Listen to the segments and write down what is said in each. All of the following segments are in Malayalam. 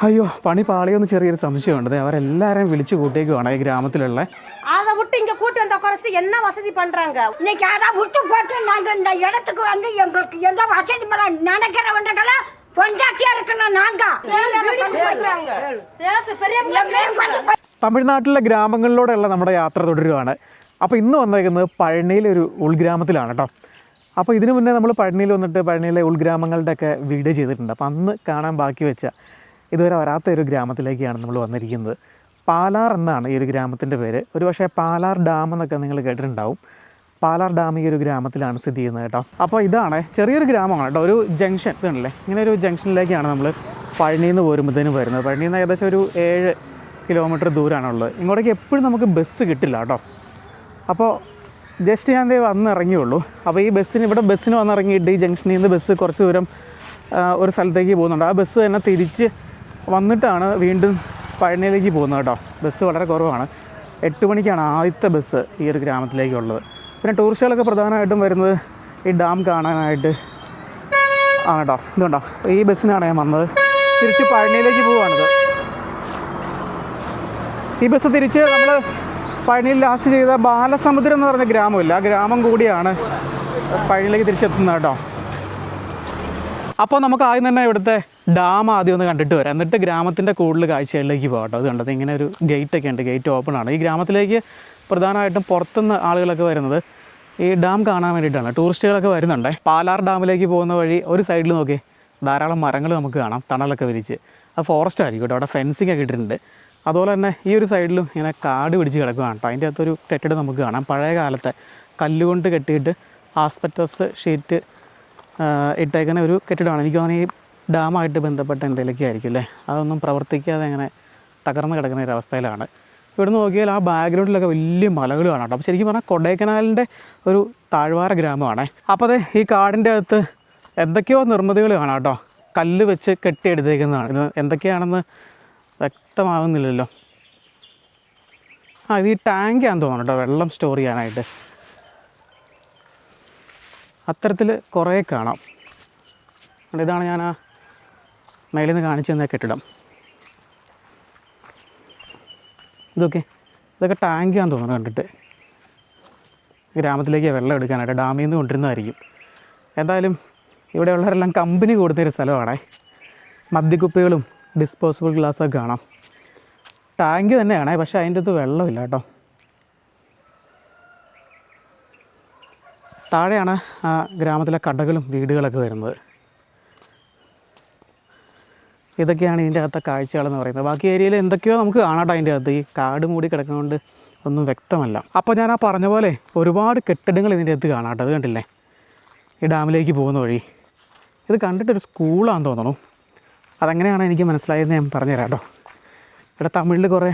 അയ്യോ പണി പാളിയൊന്ന് ചെറിയൊരു സംശയമുണ്ട് ദേ അവരെല്ലാവരെയും വിളിച്ചു കൂട്ടിയേക്കുവാണ് ഈ ഗ്രാമത്തിലുള്ള அதை விட்டு இங்க கூட்டி வந்த குறைச்சிட்டு என்ன வசதி பண்றாங்க இன்னைக்கு யாராவது விட்டு போட்டு நாங்க இந்த இடத்துக்கு வந்து எங்களுக்கு எந்த வசதி பண்ண நினைக்கிறவன்றக்கெல்லாம் பொண்டாட்டியா இருக்கணும் நாங்க பேசு பெரிய തമിഴ്നാട്ടിലെ ഗ്രാമങ്ങളിലൂടെയുള്ള നമ്മുടെ യാത്ര തുടരുകയാണ് അപ്പോൾ ഇന്ന് വന്നേക്കുന്നത് പഴനിയിലെ ഒരു ഉൾഗ്രാമത്തിലാണ് കേട്ടോ അപ്പോൾ ഇതിനു മുന്നേ നമ്മൾ പഴനിയിൽ വന്നിട്ട് പഴനിയിലെ ഉൾഗ്രാമങ്ങളുടെയൊക്കെ വീഡിയോ ചെയ്തിട്ടുണ്ട് അപ്പോൾ അന്ന് കാണാൻ ബാക്കി വെച്ച ഇതുവരെ വരാത്ത ഒരു ഗ്രാമത്തിലേക്കാണ് നമ്മൾ വന്നിരിക്കുന്നത്. പാലാർ എന്നാണ് ഈ ഒരു ഗ്രാമത്തിന്റെ പേര്. ഒരു പക്ഷേ പാലാർ ഡാം എന്നൊക്കെ നിങ്ങൾ കേട്ടിട്ടുണ്ടാവും. പാലാർ ഡാം ഈ ഒരു ഗ്രാമത്തിലാണ് സ്ഥിതി ചെയ്യുന്നത് കേട്ടോ. അപ്പോൾ ഇതാണ് ചെറിയൊരു ഗ്രാമമാണ് കേട്ടോ. ഒരു ജംഗ്ഷൻ ഇതുണ്ടല്ലേ? ഇങ്ങനെ ഒരു ജംഗ്ഷനിലേക്കാണ് നമ്മൾ പഴനിയിൽ നിന്ന് പോരുമ്പോഴത്തേനും വരുന്നത്. പഴനിയിൽ നിന്ന് ഏകദേശം ഒരു ഏഴ് കിലോമീറ്റർ ദൂരമാണുള്ളത് ഇങ്ങോട്ടേക്ക് എപ്പോഴും നമുക്ക് ബസ് കിട്ടില്ല കേട്ടോ. അപ്പോൾ ജസ്റ്റ് ഞാൻ വന്ന് ഇറങ്ങിയുള്ളൂ. അപ്പോൾ ഈ ബസ്സിന് ഇവിടെ ബസ്സിന് വന്നിറങ്ങിയിട്ട് ഈ ജംഗ്ഷനിൽ നിന്ന് ബസ് കുറച്ച് ദൂരം ഒരു സ്ഥലത്തേക്ക് പോകുന്നുണ്ട്. ആ ബസ് തന്നെ തിരിച്ച് വന്നിട്ടാണ് വീണ്ടും പഴനിയിലേക്ക് പോകുന്നത് കേട്ടോ. ബസ് വളരെ കുറവാണ്. എട്ട് മണിക്കാണ് ആദ്യത്തെ ബസ് ഈ ഒരു ഗ്രാമത്തിലേക്കുള്ളത്. പിന്നെ ടൂറിസ്റ്റുകളൊക്കെ പ്രധാനമായിട്ടും വരുന്നത് ഈ ഡാം കാണാനായിട്ട് ആണ് കേട്ടോ. ഇതുണ്ടോ? ഈ ബസ്സിനാണ് ഞാൻ വന്നത്. തിരിച്ച് പഴനിയിലേക്ക് പോവുകയാണിത് ഈ ബസ് തിരിച്ച് നമ്മൾ പഴനിയിൽ ലാസ്റ്റ് ചെയ്ത ബാലസമുദ്രം എന്ന് പറഞ്ഞ ഗ്രാമമില്ല. ആ ഗ്രാമം കൂടിയാണ് പഴനിയിലേക്ക് തിരിച്ചെത്തുന്നത് കേട്ടോ. അപ്പോൾ നമുക്ക് ആദ്യം തന്നെ ഇവിടുത്തെ ഡാം ആദ്യം ഒന്ന് കണ്ടിട്ട് വരാം. എന്നിട്ട് ഗ്രാമത്തിന്റെ കൂടുതൽ കാഴ്ചകളിലേക്ക് പോകട്ടോ കേട്ടോ. അത് കണ്ടത് ഇങ്ങനെ ഒരു ഗേറ്റ് ഒക്കെ ഉണ്ട്. ഗേറ്റ് ഓപ്പൺ ആണ്. ഈ ഗ്രാമത്തിലേക്ക് പ്രധാനമായിട്ടും പുറത്തുനിന്ന് ആളുകളൊക്കെ വരുന്നത് ഈ ഡാം കാണാൻ വേണ്ടിയിട്ടാണ്. ടൂറിസ്റ്റുകളൊക്കെ വരുന്നുണ്ട്. പാലാർ ഡാമിലേക്ക് പോകുന്ന വഴി ഒരു സൈഡിൽ നോക്കി. ധാരാളം മരങ്ങൾ നമുക്ക് കാണാം. തണലൊക്കെ വിരിച്ച്. അത് ഫോറസ്റ്റ് ആയിരിക്കും കേട്ടോ. അവിടെ ഫെൻസിങ് ഒക്കെ ഇട്ടിട്ടുണ്ട്. അതുപോലെ തന്നെ ഈ ഒരു സൈഡിലും ഇങ്ങനെ കാട് പിടിച്ച് കിടക്കുകയാണ് കേട്ടോ. അതിന്റെ അകത്തൊരു കെട്ടിടം നമുക്ക് കാണാം. പഴയ കാലത്തെ കല്ലുകൊണ്ട് കെട്ടിയിട്ട് ആസ്പെറ്റസ് ഷീറ്റ് ഇട്ടേക്കുന്ന ഒരു കെട്ടിടമാണ്. എനിക്ക് തോന്നുന്നു ഈ ഡാമായിട്ട് ബന്ധപ്പെട്ട എന്തെങ്കിലുമൊക്കെ ആയിരിക്കും അല്ലേ? അതൊന്നും പ്രവർത്തിക്കാതെ അങ്ങനെ തകർന്നു കിടക്കുന്ന ഒരു അവസ്ഥയിലാണ്. ഇവിടുന്ന് നോക്കിയാൽ ആ ബാക്ക്ഗ്രൗണ്ടിലൊക്കെ വലിയ മലകൾ കാണാം കേട്ടോ. അപ്പോൾ ശരിക്കും പറഞ്ഞാൽ കൊടൈക്കനാലിന്റെ ഒരു താഴ്വാര ഗ്രാമമാണ്. അപ്പോൾ അതെ ഈ കാടിന്റെ അകത്ത് എന്തൊക്കെയോ നിർമ്മിതികൾ കാണാം കേട്ടോ. കല്ല് വെച്ച് കെട്ടിയെടുത്തേക്കുന്നതാണ്. ഇത് എന്തൊക്കെയാണെന്ന് വ്യക്തമാകുന്നില്ലല്ലോ ആ ഇത് ഈ ടാങ്കാന്ന് തോന്നുന്നു കേട്ടോ. വെള്ളം സ്റ്റോർ ചെയ്യാനായിട്ട്. അത്തരത്തിൽ കുറേ കാണാം. അതുകൊണ്ട് ഇതാണ് ഞാൻ ആ മേലിൽ നിന്ന് കാണിച്ചു തന്ന കെട്ടിടം. ഇതൊക്കെ ഇതൊക്കെ ടാങ്കാന്ന് തോന്നുന്നു കണ്ടിട്ട്. ഗ്രാമത്തിലേക്ക് വെള്ളം എടുക്കാനായിട്ട് ഡാമിൽ നിന്ന് കൊണ്ടിരുന്നതായിരിക്കും എന്തായാലും ഇവിടെയുള്ളവരെല്ലാം കമ്പനി കൊടുത്തൊരു സ്ഥലമാണ്. മദ്യക്കുപ്പികളും ഡിസ്പോസിബിൾ ഗ്ലാസ്സൊക്കെ കാണാം. ടാങ്ക് തന്നെയാണ് പക്ഷേ അതിന്റെ അകത്ത് വെള്ളമില്ല കേട്ടോ. താഴെയാണ് ആ ഗ്രാമത്തിലെ കടകളും വീടുകളൊക്കെ വരുന്നത്. ഇതൊക്കെയാണ് ഇതിന്റെ അകത്തെ കാഴ്ചകളെന്ന് പറയുന്നത്. ബാക്കി ഏരിയയിൽ എന്തൊക്കെയോ നമുക്ക് കാണാട്ടോ അതിന്റെ അകത്ത്. ഈ കാട് മൂടി കിടക്കുന്നതുകൊണ്ട് ഒന്നും വ്യക്തമല്ല. അപ്പോൾ ഞാൻ ആ പറഞ്ഞ പോലെ ഒരുപാട് കെട്ടിടങ്ങൾ ഇതിന്റെ അകത്ത് കാണാട്ടോ. അത് കണ്ടില്ലേ? ഈ ഡാമിലേക്ക് പോകുന്ന വഴി. ഇത് കണ്ടിട്ടൊരു സ്കൂളാണെന്ന് തോന്നുന്നു. അതെങ്ങനെയാണ് എനിക്ക് മനസ്സിലായതെന്ന് ഞാൻ പറഞ്ഞുതരാം കേട്ടോ ഇവിടെ തമിഴിൽ കുറേ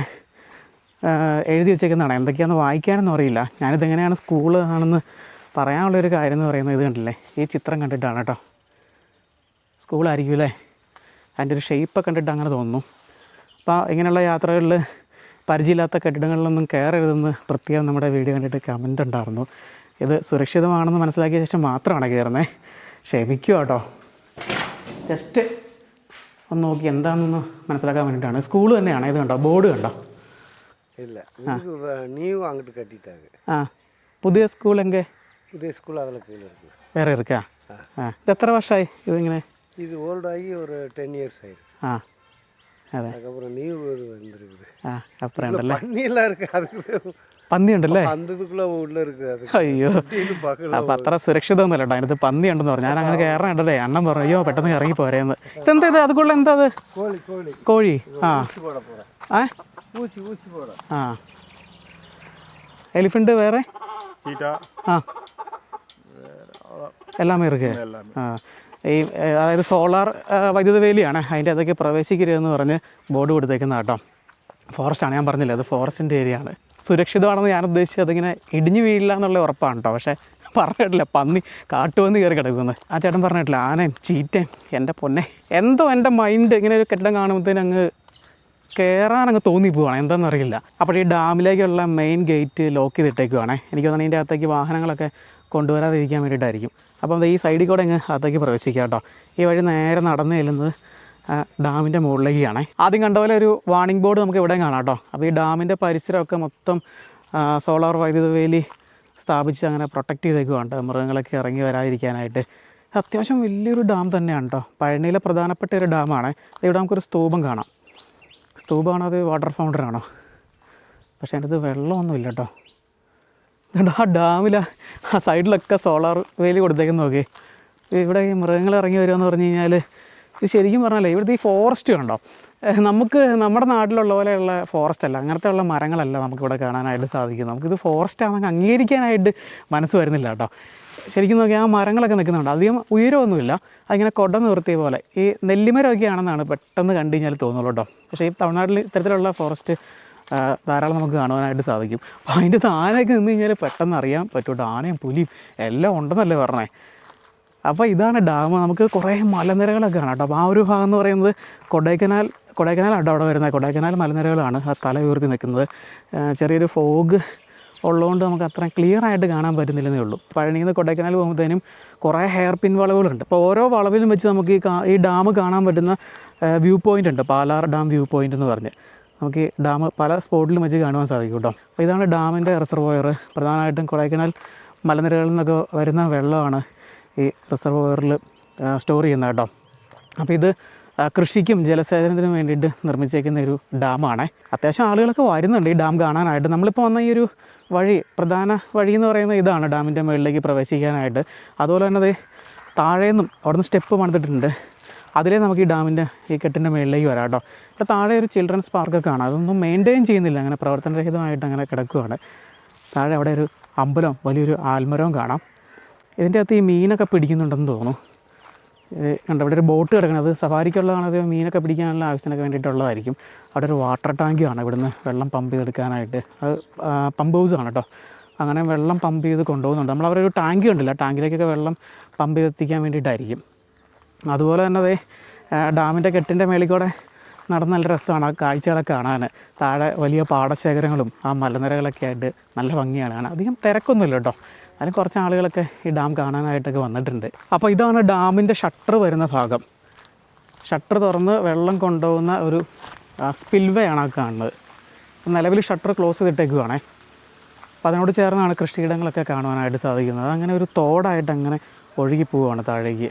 എഴുതി വെച്ചേക്കുന്നതാണ്. എന്തൊക്കെയാണെന്ന് വായിക്കാനൊന്നും അറിയില്ല. ഞാനിതെങ്ങനെയാണ് സ്കൂൾ ആണെന്ന് പറയാനുള്ളൊരു കാര്യം എന്ന് പറയുന്നത് ഇത് കണ്ടില്ലേ? ഈ ചിത്രം കണ്ടിട്ടാണ് കേട്ടോ സ്കൂളായിരിക്കും അല്ലേ അതിന്റെ ഒരു ഷേപ്പ് കണ്ടിട്ട് അങ്ങനെ തോന്നുന്നു. അപ്പോൾ ഇങ്ങനെയുള്ള യാത്രകളിൽ പരിചയമില്ലാത്ത കെട്ടിടങ്ങളിലൊന്നും കയറരുതെന്ന് പ്രത്യേകം നമ്മുടെ വീഡിയോ കണ്ടിട്ട് കമന്റ് ഉണ്ടായിരുന്നു. ഇത് സുരക്ഷിതമാണെന്ന് മനസ്സിലാക്കിയ ശേഷം മാത്രമാണ് കയറുന്നത് ക്ഷമിക്കുക കേട്ടോ ജസ്റ്റ് ഒന്ന് നോക്കി എന്താണെന്ന് മനസ്സിലാക്കാൻ വേണ്ടിയിട്ടാണ് സ്കൂൾ തന്നെയാണ്. ഇത് കണ്ടോ? ബോർഡ് കണ്ടോ? ഇല്ല. കെട്ടിട്ടാ ആ. പുതിയ സ്കൂൾ புதிய ஸ்கூல் அதில் கீழே இருக்குது വേറെ ഇരിക്കാ ആ ഇത് എത്ര വർഷമായി ഇതിങ്ങനെ இது ஓல்ட் ஆகி ஒரு டென் இயர்ஸ் ஆயிடுச்சு ആ അതെ அதுக்கப்புறம் நியூ இது வந்துருக்குது ആ അപ്പുറം ഉണ്ടല്ലേ பண்ணியெல்லாம் இருக்கு அதுக்கு പന്നി ഉണ്ടല്ലേ அந்த இதுக்குள்ள உள்ள இருக்கு அது അയ്യോ அப்படின்னு பார்க்கல അപ്പം അത്ര സുരക്ഷിതമൊന്നുമല്ല കേട്ടോ അതിനകത്ത് പന്നി ഉണ്ടെന്ന് പറഞ്ഞു ഞാൻ അങ്ങനെ കയറാൻ ഉണ്ടല്ലേ അണ്ണൻ പറഞ്ഞു അയ്യോ പെട്ടെന്ന് ഇറങ്ങി പോരേന്ന് ഇതെന്താ ഇത് അതുക്കുള്ള എന്താ അത് கோழி கோழி കോഴി ആ ஊசி போட போகிறேன் ആ ஊசி ஊசி போட ആ എലിഫന്റ് വേറെ சீட்டா எல்லாமே இருக்கு ഈ അതായത് സോളാർ വൈദ്യുത വേലിയാണ് അതിന്റെ അതൊക്കെ പ്രവേശിക്കരുതെന്ന് പറഞ്ഞ് ബോർഡ് കൊടുത്തേക്കുന്ന കേട്ടോ. ഫോറസ്റ്റാണ് ഞാൻ പറഞ്ഞില്ല അത് ഫോറസ്റ്റിന്റെ ഏരിയ ആണ്. സുരക്ഷിതമാണെന്ന് ഞാൻ ഉദ്ദേശിച്ചത് അതിങ്ങനെ ഇടിഞ്ഞു വീഴില്ല എന്നുള്ള ഉറപ്പാണ് കേട്ടോ. പക്ഷേ പറഞ്ഞിട്ടില്ല പന്നി കാട്ടുവന്ന് കയറി കിടക്കുന്നത് ആ ചേട്ടൻ പറഞ്ഞിട്ടില്ല ആനയും ചീറ്റയും എന്റെ പൊന്നെ എന്തോ എന്റെ മൈൻഡ് ഇങ്ങനെ ഒരു കെട്ടിടം കാണുമ്പോഴത്തേനും അങ്ങ് കയറാൻ അങ്ങ് തോന്നി പോവാണ്. എന്താണെന്നറിയില്ല അപ്പോൾ ഈ ഡാമിലേക്കുള്ള മെയിൻ ഗേറ്റ് ലോക്ക് ചെയ്തിട്ടേക്കുവാണേ. എനിക്ക് തോന്നുന്നു ഇതിന്റെ അകത്തേക്ക് വാഹനങ്ങളൊക്കെ കൊണ്ടുവരാതിരിക്കാൻ വേണ്ടിയിട്ടായിരിക്കും. അപ്പോൾ ഈ സൈഡിൽ കൂടെ അങ്ങ് അകത്തേക്ക് പ്രവേശിക്കാം കേട്ടോ. ഈ വഴി നേരെ നടന്ന് ചെല്ലുന്നത് ഡാമിന്റെ മുകളിലേക്കാണ്. ആദ്യം കണ്ട പോലെ ഒരു വാണിംഗ് ബോർഡ് നമുക്ക് ഇവിടെ കാണാം കേട്ടോ. അപ്പോൾ ഈ ഡാമിന്റെ പരിസരമൊക്കെ മൊത്തം സോളാർ വൈദ്യുത വേലി സ്ഥാപിച്ച് അങ്ങനെ പ്രൊട്ടക്റ്റ് ചെയ്തേക്കുവാണ് മൃഗങ്ങളൊക്കെ ഇറങ്ങി വരാതിരിക്കാനായിട്ട്. അത്യാവശ്യം വലിയൊരു ഡാം തന്നെയാണ് കേട്ടോ. പഴനിയിലെ പ്രധാനപ്പെട്ട ഒരു ഡാമാണ്. ഇവിടെ നമുക്കൊരു സ്തൂപം കാണാം. സ്തൂപമാണോ അത്? വാട്ടർ ആണോ പക്ഷേ അതിനകത്ത് വെള്ളമൊന്നുമില്ല കേട്ടോ ആ ഡാമില ആ സൈഡിലൊക്കെ സോളാർ വേലി കൊടുത്തേക്കുന്ന നോക്കി. ഇവിടെ ഈ മൃഗങ്ങൾ ഇറങ്ങി വരുമെന്ന് പറഞ്ഞു കഴിഞ്ഞാൽ ഇത് ശരിക്കും പറഞ്ഞാലേ ഇവിടുത്തെ ഈ ഫോറസ്റ്റ് കണ്ടോ? നമുക്ക് നമ്മുടെ നാട്ടിലുള്ള പോലെയുള്ള ഫോറസ്റ്റ് അല്ല അങ്ങനത്തെ ഉള്ള മരങ്ങളല്ല നമുക്കിവിടെ കാണാനായിട്ട് സാധിക്കും നമുക്കിത് ഫോറസ്റ്റ് ആണെങ്കിൽ അംഗീകരിക്കാനായിട്ട് മനസ്സ് വരുന്നില്ല കേട്ടോ. ശരിക്കും നോക്കിയാൽ ആ മരങ്ങളൊക്കെ നിൽക്കുന്നുണ്ട്. അധികം ഉയരമൊന്നുമില്ല. അതിങ്ങനെ കൊട നിർത്തിയ പോലെ. ഈ നെല്ലിമരമൊക്കെ ആണെന്നാണ് പെട്ടെന്ന് കണ്ടു കഴിഞ്ഞാൽ തോന്നുള്ളൂ കേട്ടോ. പക്ഷേ ഈ തമിഴ്നാട്ടിൽ ഇത്തരത്തിലുള്ള ഫോറസ്റ്റ് ധാരാളം നമുക്ക് കാണുവാനായിട്ട് സാധിക്കും. അപ്പോൾ അതിന്റെ താനൊക്കെ നിന്ന് കഴിഞ്ഞാൽ പെട്ടെന്ന് അറിയാൻ പറ്റും ആനയും പുലിയും എല്ലാം ഉണ്ടെന്നല്ലേ പറഞ്ഞേ. അപ്പോൾ ഇതാണ് ഡാം. നമുക്ക് കുറേ മലനിരകളൊക്കെ കാണാം കേട്ടോ. അപ്പോൾ ആ ഒരു ഭാഗം എന്ന് പറയുന്നത് കൊടൈക്കനാൽ കൊടൈക്കനാലാണ് അവിടെ വരുന്നത്. കൊടൈക്കനാൽ മലനിരകളാണ് ആ തല ഉയർത്തി നിൽക്കുന്നത്. ചെറിയൊരു ഫോഗ് ഉള്ളതുകൊണ്ട് നമുക്ക് അത്ര ക്ലിയർ ആയിട്ട് കാണാൻ പറ്റുന്നില്ലെന്നേ ഉള്ളൂ. പഴനിയിൽ നിന്ന് കൊടൈക്കനാൽ പോകുമ്പോഴത്തേനും കുറേ ഹെയർ പിൻ വളവുകളുണ്ട്. അപ്പോൾ ഓരോ വളവിലും വെച്ച് നമുക്ക് ഈ ഈ ഡാം കാണാൻ പറ്റുന്ന വ്യൂ പോയിന്റ് ഉണ്ട്. പാലാർ ഡാം വ്യൂ പോയിന്റ് എന്ന് പറഞ്ഞ്. നമുക്ക് ഈ ഡാം പല സ്പോട്ടിലും വെച്ച് കാണുവാൻ സാധിക്കും കേട്ടോ. അപ്പോൾ ഇതാണ് ഡാമിന്റെ റിസർവോയർ പ്രധാനമായിട്ടും കൊടൈക്കനാൽ മലനിരകളിൽ നിന്നൊക്കെ വരുന്ന വെള്ളമാണ് ഈ റിസർവോയറിൽ സ്റ്റോർ ചെയ്യുന്നത് കേട്ടോ. അപ്പോൾ ഇത് കൃഷിക്കും ജലസേചനത്തിനും വേണ്ടിയിട്ട് നിർമ്മിച്ചേക്കുന്ന ഒരു ഡാമാണ് അത്യാവശ്യം ആളുകളൊക്കെ വരുന്നുണ്ട് ഈ ഡാം കാണാനായിട്ട്. നമ്മളിപ്പോൾ വന്ന ഈ ഒരു വഴി പ്രധാന വഴി എന്ന് പറയുന്നത് ഇതാണ് ഡാമിന്റെ മുകളിലേക്ക് പ്രവേശിക്കാനായിട്ട്. അതുപോലെ തന്നെ ദേ താഴേന്നും അവിടുന്ന് സ്റ്റെപ്പ് പണിതിട്ടുണ്ട് അതിലേ നമുക്ക് ഈ ഡാമിന്റെ ഈ കെട്ടിന്റെ മുകളിലേക്ക് വരാം കേട്ടോ. ഇപ്പോൾ താഴെ ഒരു ചിൽഡ്രൻസ് പാർക്കൊക്കെ കാണാം. അതൊന്നും മെയിന്റെയിൻ ചെയ്യുന്നില്ല. അങ്ങനെ പ്രവർത്തനരഹിതമായിട്ട് അങ്ങനെ കിടക്കുകയാണ് താഴെ അവിടെ ഒരു അമ്പലം വലിയൊരു ആൽമരവും കാണാം. ഇതിന്റെ അകത്ത് ഈ മീനൊക്കെ പിടിക്കുന്നുണ്ടെന്ന് തോന്നുന്നു. ഏ, അവിടെ ഒരു ബോട്ട് കിടക്കുന്നത് സഫാരിക്കുള്ളതാണ് അത് മീനൊക്കെ പിടിക്കാനുള്ള ആവശ്യത്തിനൊക്കെ വേണ്ടിയിട്ടുള്ളതായിരിക്കും. അവിടെ ഒരു വാട്ടർ ടാങ്ക് ആണ് ഇവിടുന്ന് വെള്ളം പമ്പ് ചെയ്തെടുക്കാനായിട്ട് അത് പമ്പ് ഹൗസ് ആണ് കേട്ടോ. അങ്ങനെ വെള്ളം പമ്പ് ചെയ്ത് കൊണ്ടുപോകുന്നുണ്ട്. നമ്മൾ അവരൊരു ടാങ്ക് കണ്ടില്ല. ടാങ്കിലേക്കൊക്കെ വെള്ളം പമ്പ് ചെയ്തെത്തിക്കാൻ വേണ്ടിയിട്ടായിരിക്കും. അതുപോലെ തന്നെ അതേ ഡാമിന്റെ കെട്ടിന്റെ മേളിൽ കൂടെ നടന്ന് നല്ല രസമാണ്. ആ കാഴ്ചകളൊക്കെ കാണാൻ. താഴെ വലിയ പാടശേഖരങ്ങളും ആ മലനിരകളൊക്കെ ആയിട്ട് നല്ല ഭംഗിയാണ്. കാണാൻ അധികം തിരക്കൊന്നുമില്ല കേട്ടോ. അതിന് കുറച്ച് ആളുകളൊക്കെ ഈ ഡാം കാണാനായിട്ടൊക്കെ വന്നിട്ടുണ്ട്. അപ്പോൾ ഇതാണ് ഡാമിന്റെ ഷട്ടർ വരുന്ന ഭാഗം. ഷട്ടർ തുറന്ന് വെള്ളം കൊണ്ടുപോകുന്ന ഒരു സ്പിൽവേയാണ് ആ കാണുന്നത്. നിലവിൽ ഷട്ടർ ക്ലോസ് ചെയ്തിട്ടേക്കുവാണേ. അപ്പോൾ അതിനോട് ചേർന്നാണ് കൃഷിയിടങ്ങളൊക്കെ കാണുവാനായിട്ട് സാധിക്കുന്നത്. അങ്ങനെ ഒരു തോടായിട്ട് അങ്ങനെ ഒഴുകി പോവുകയാണ് താഴേക്ക്.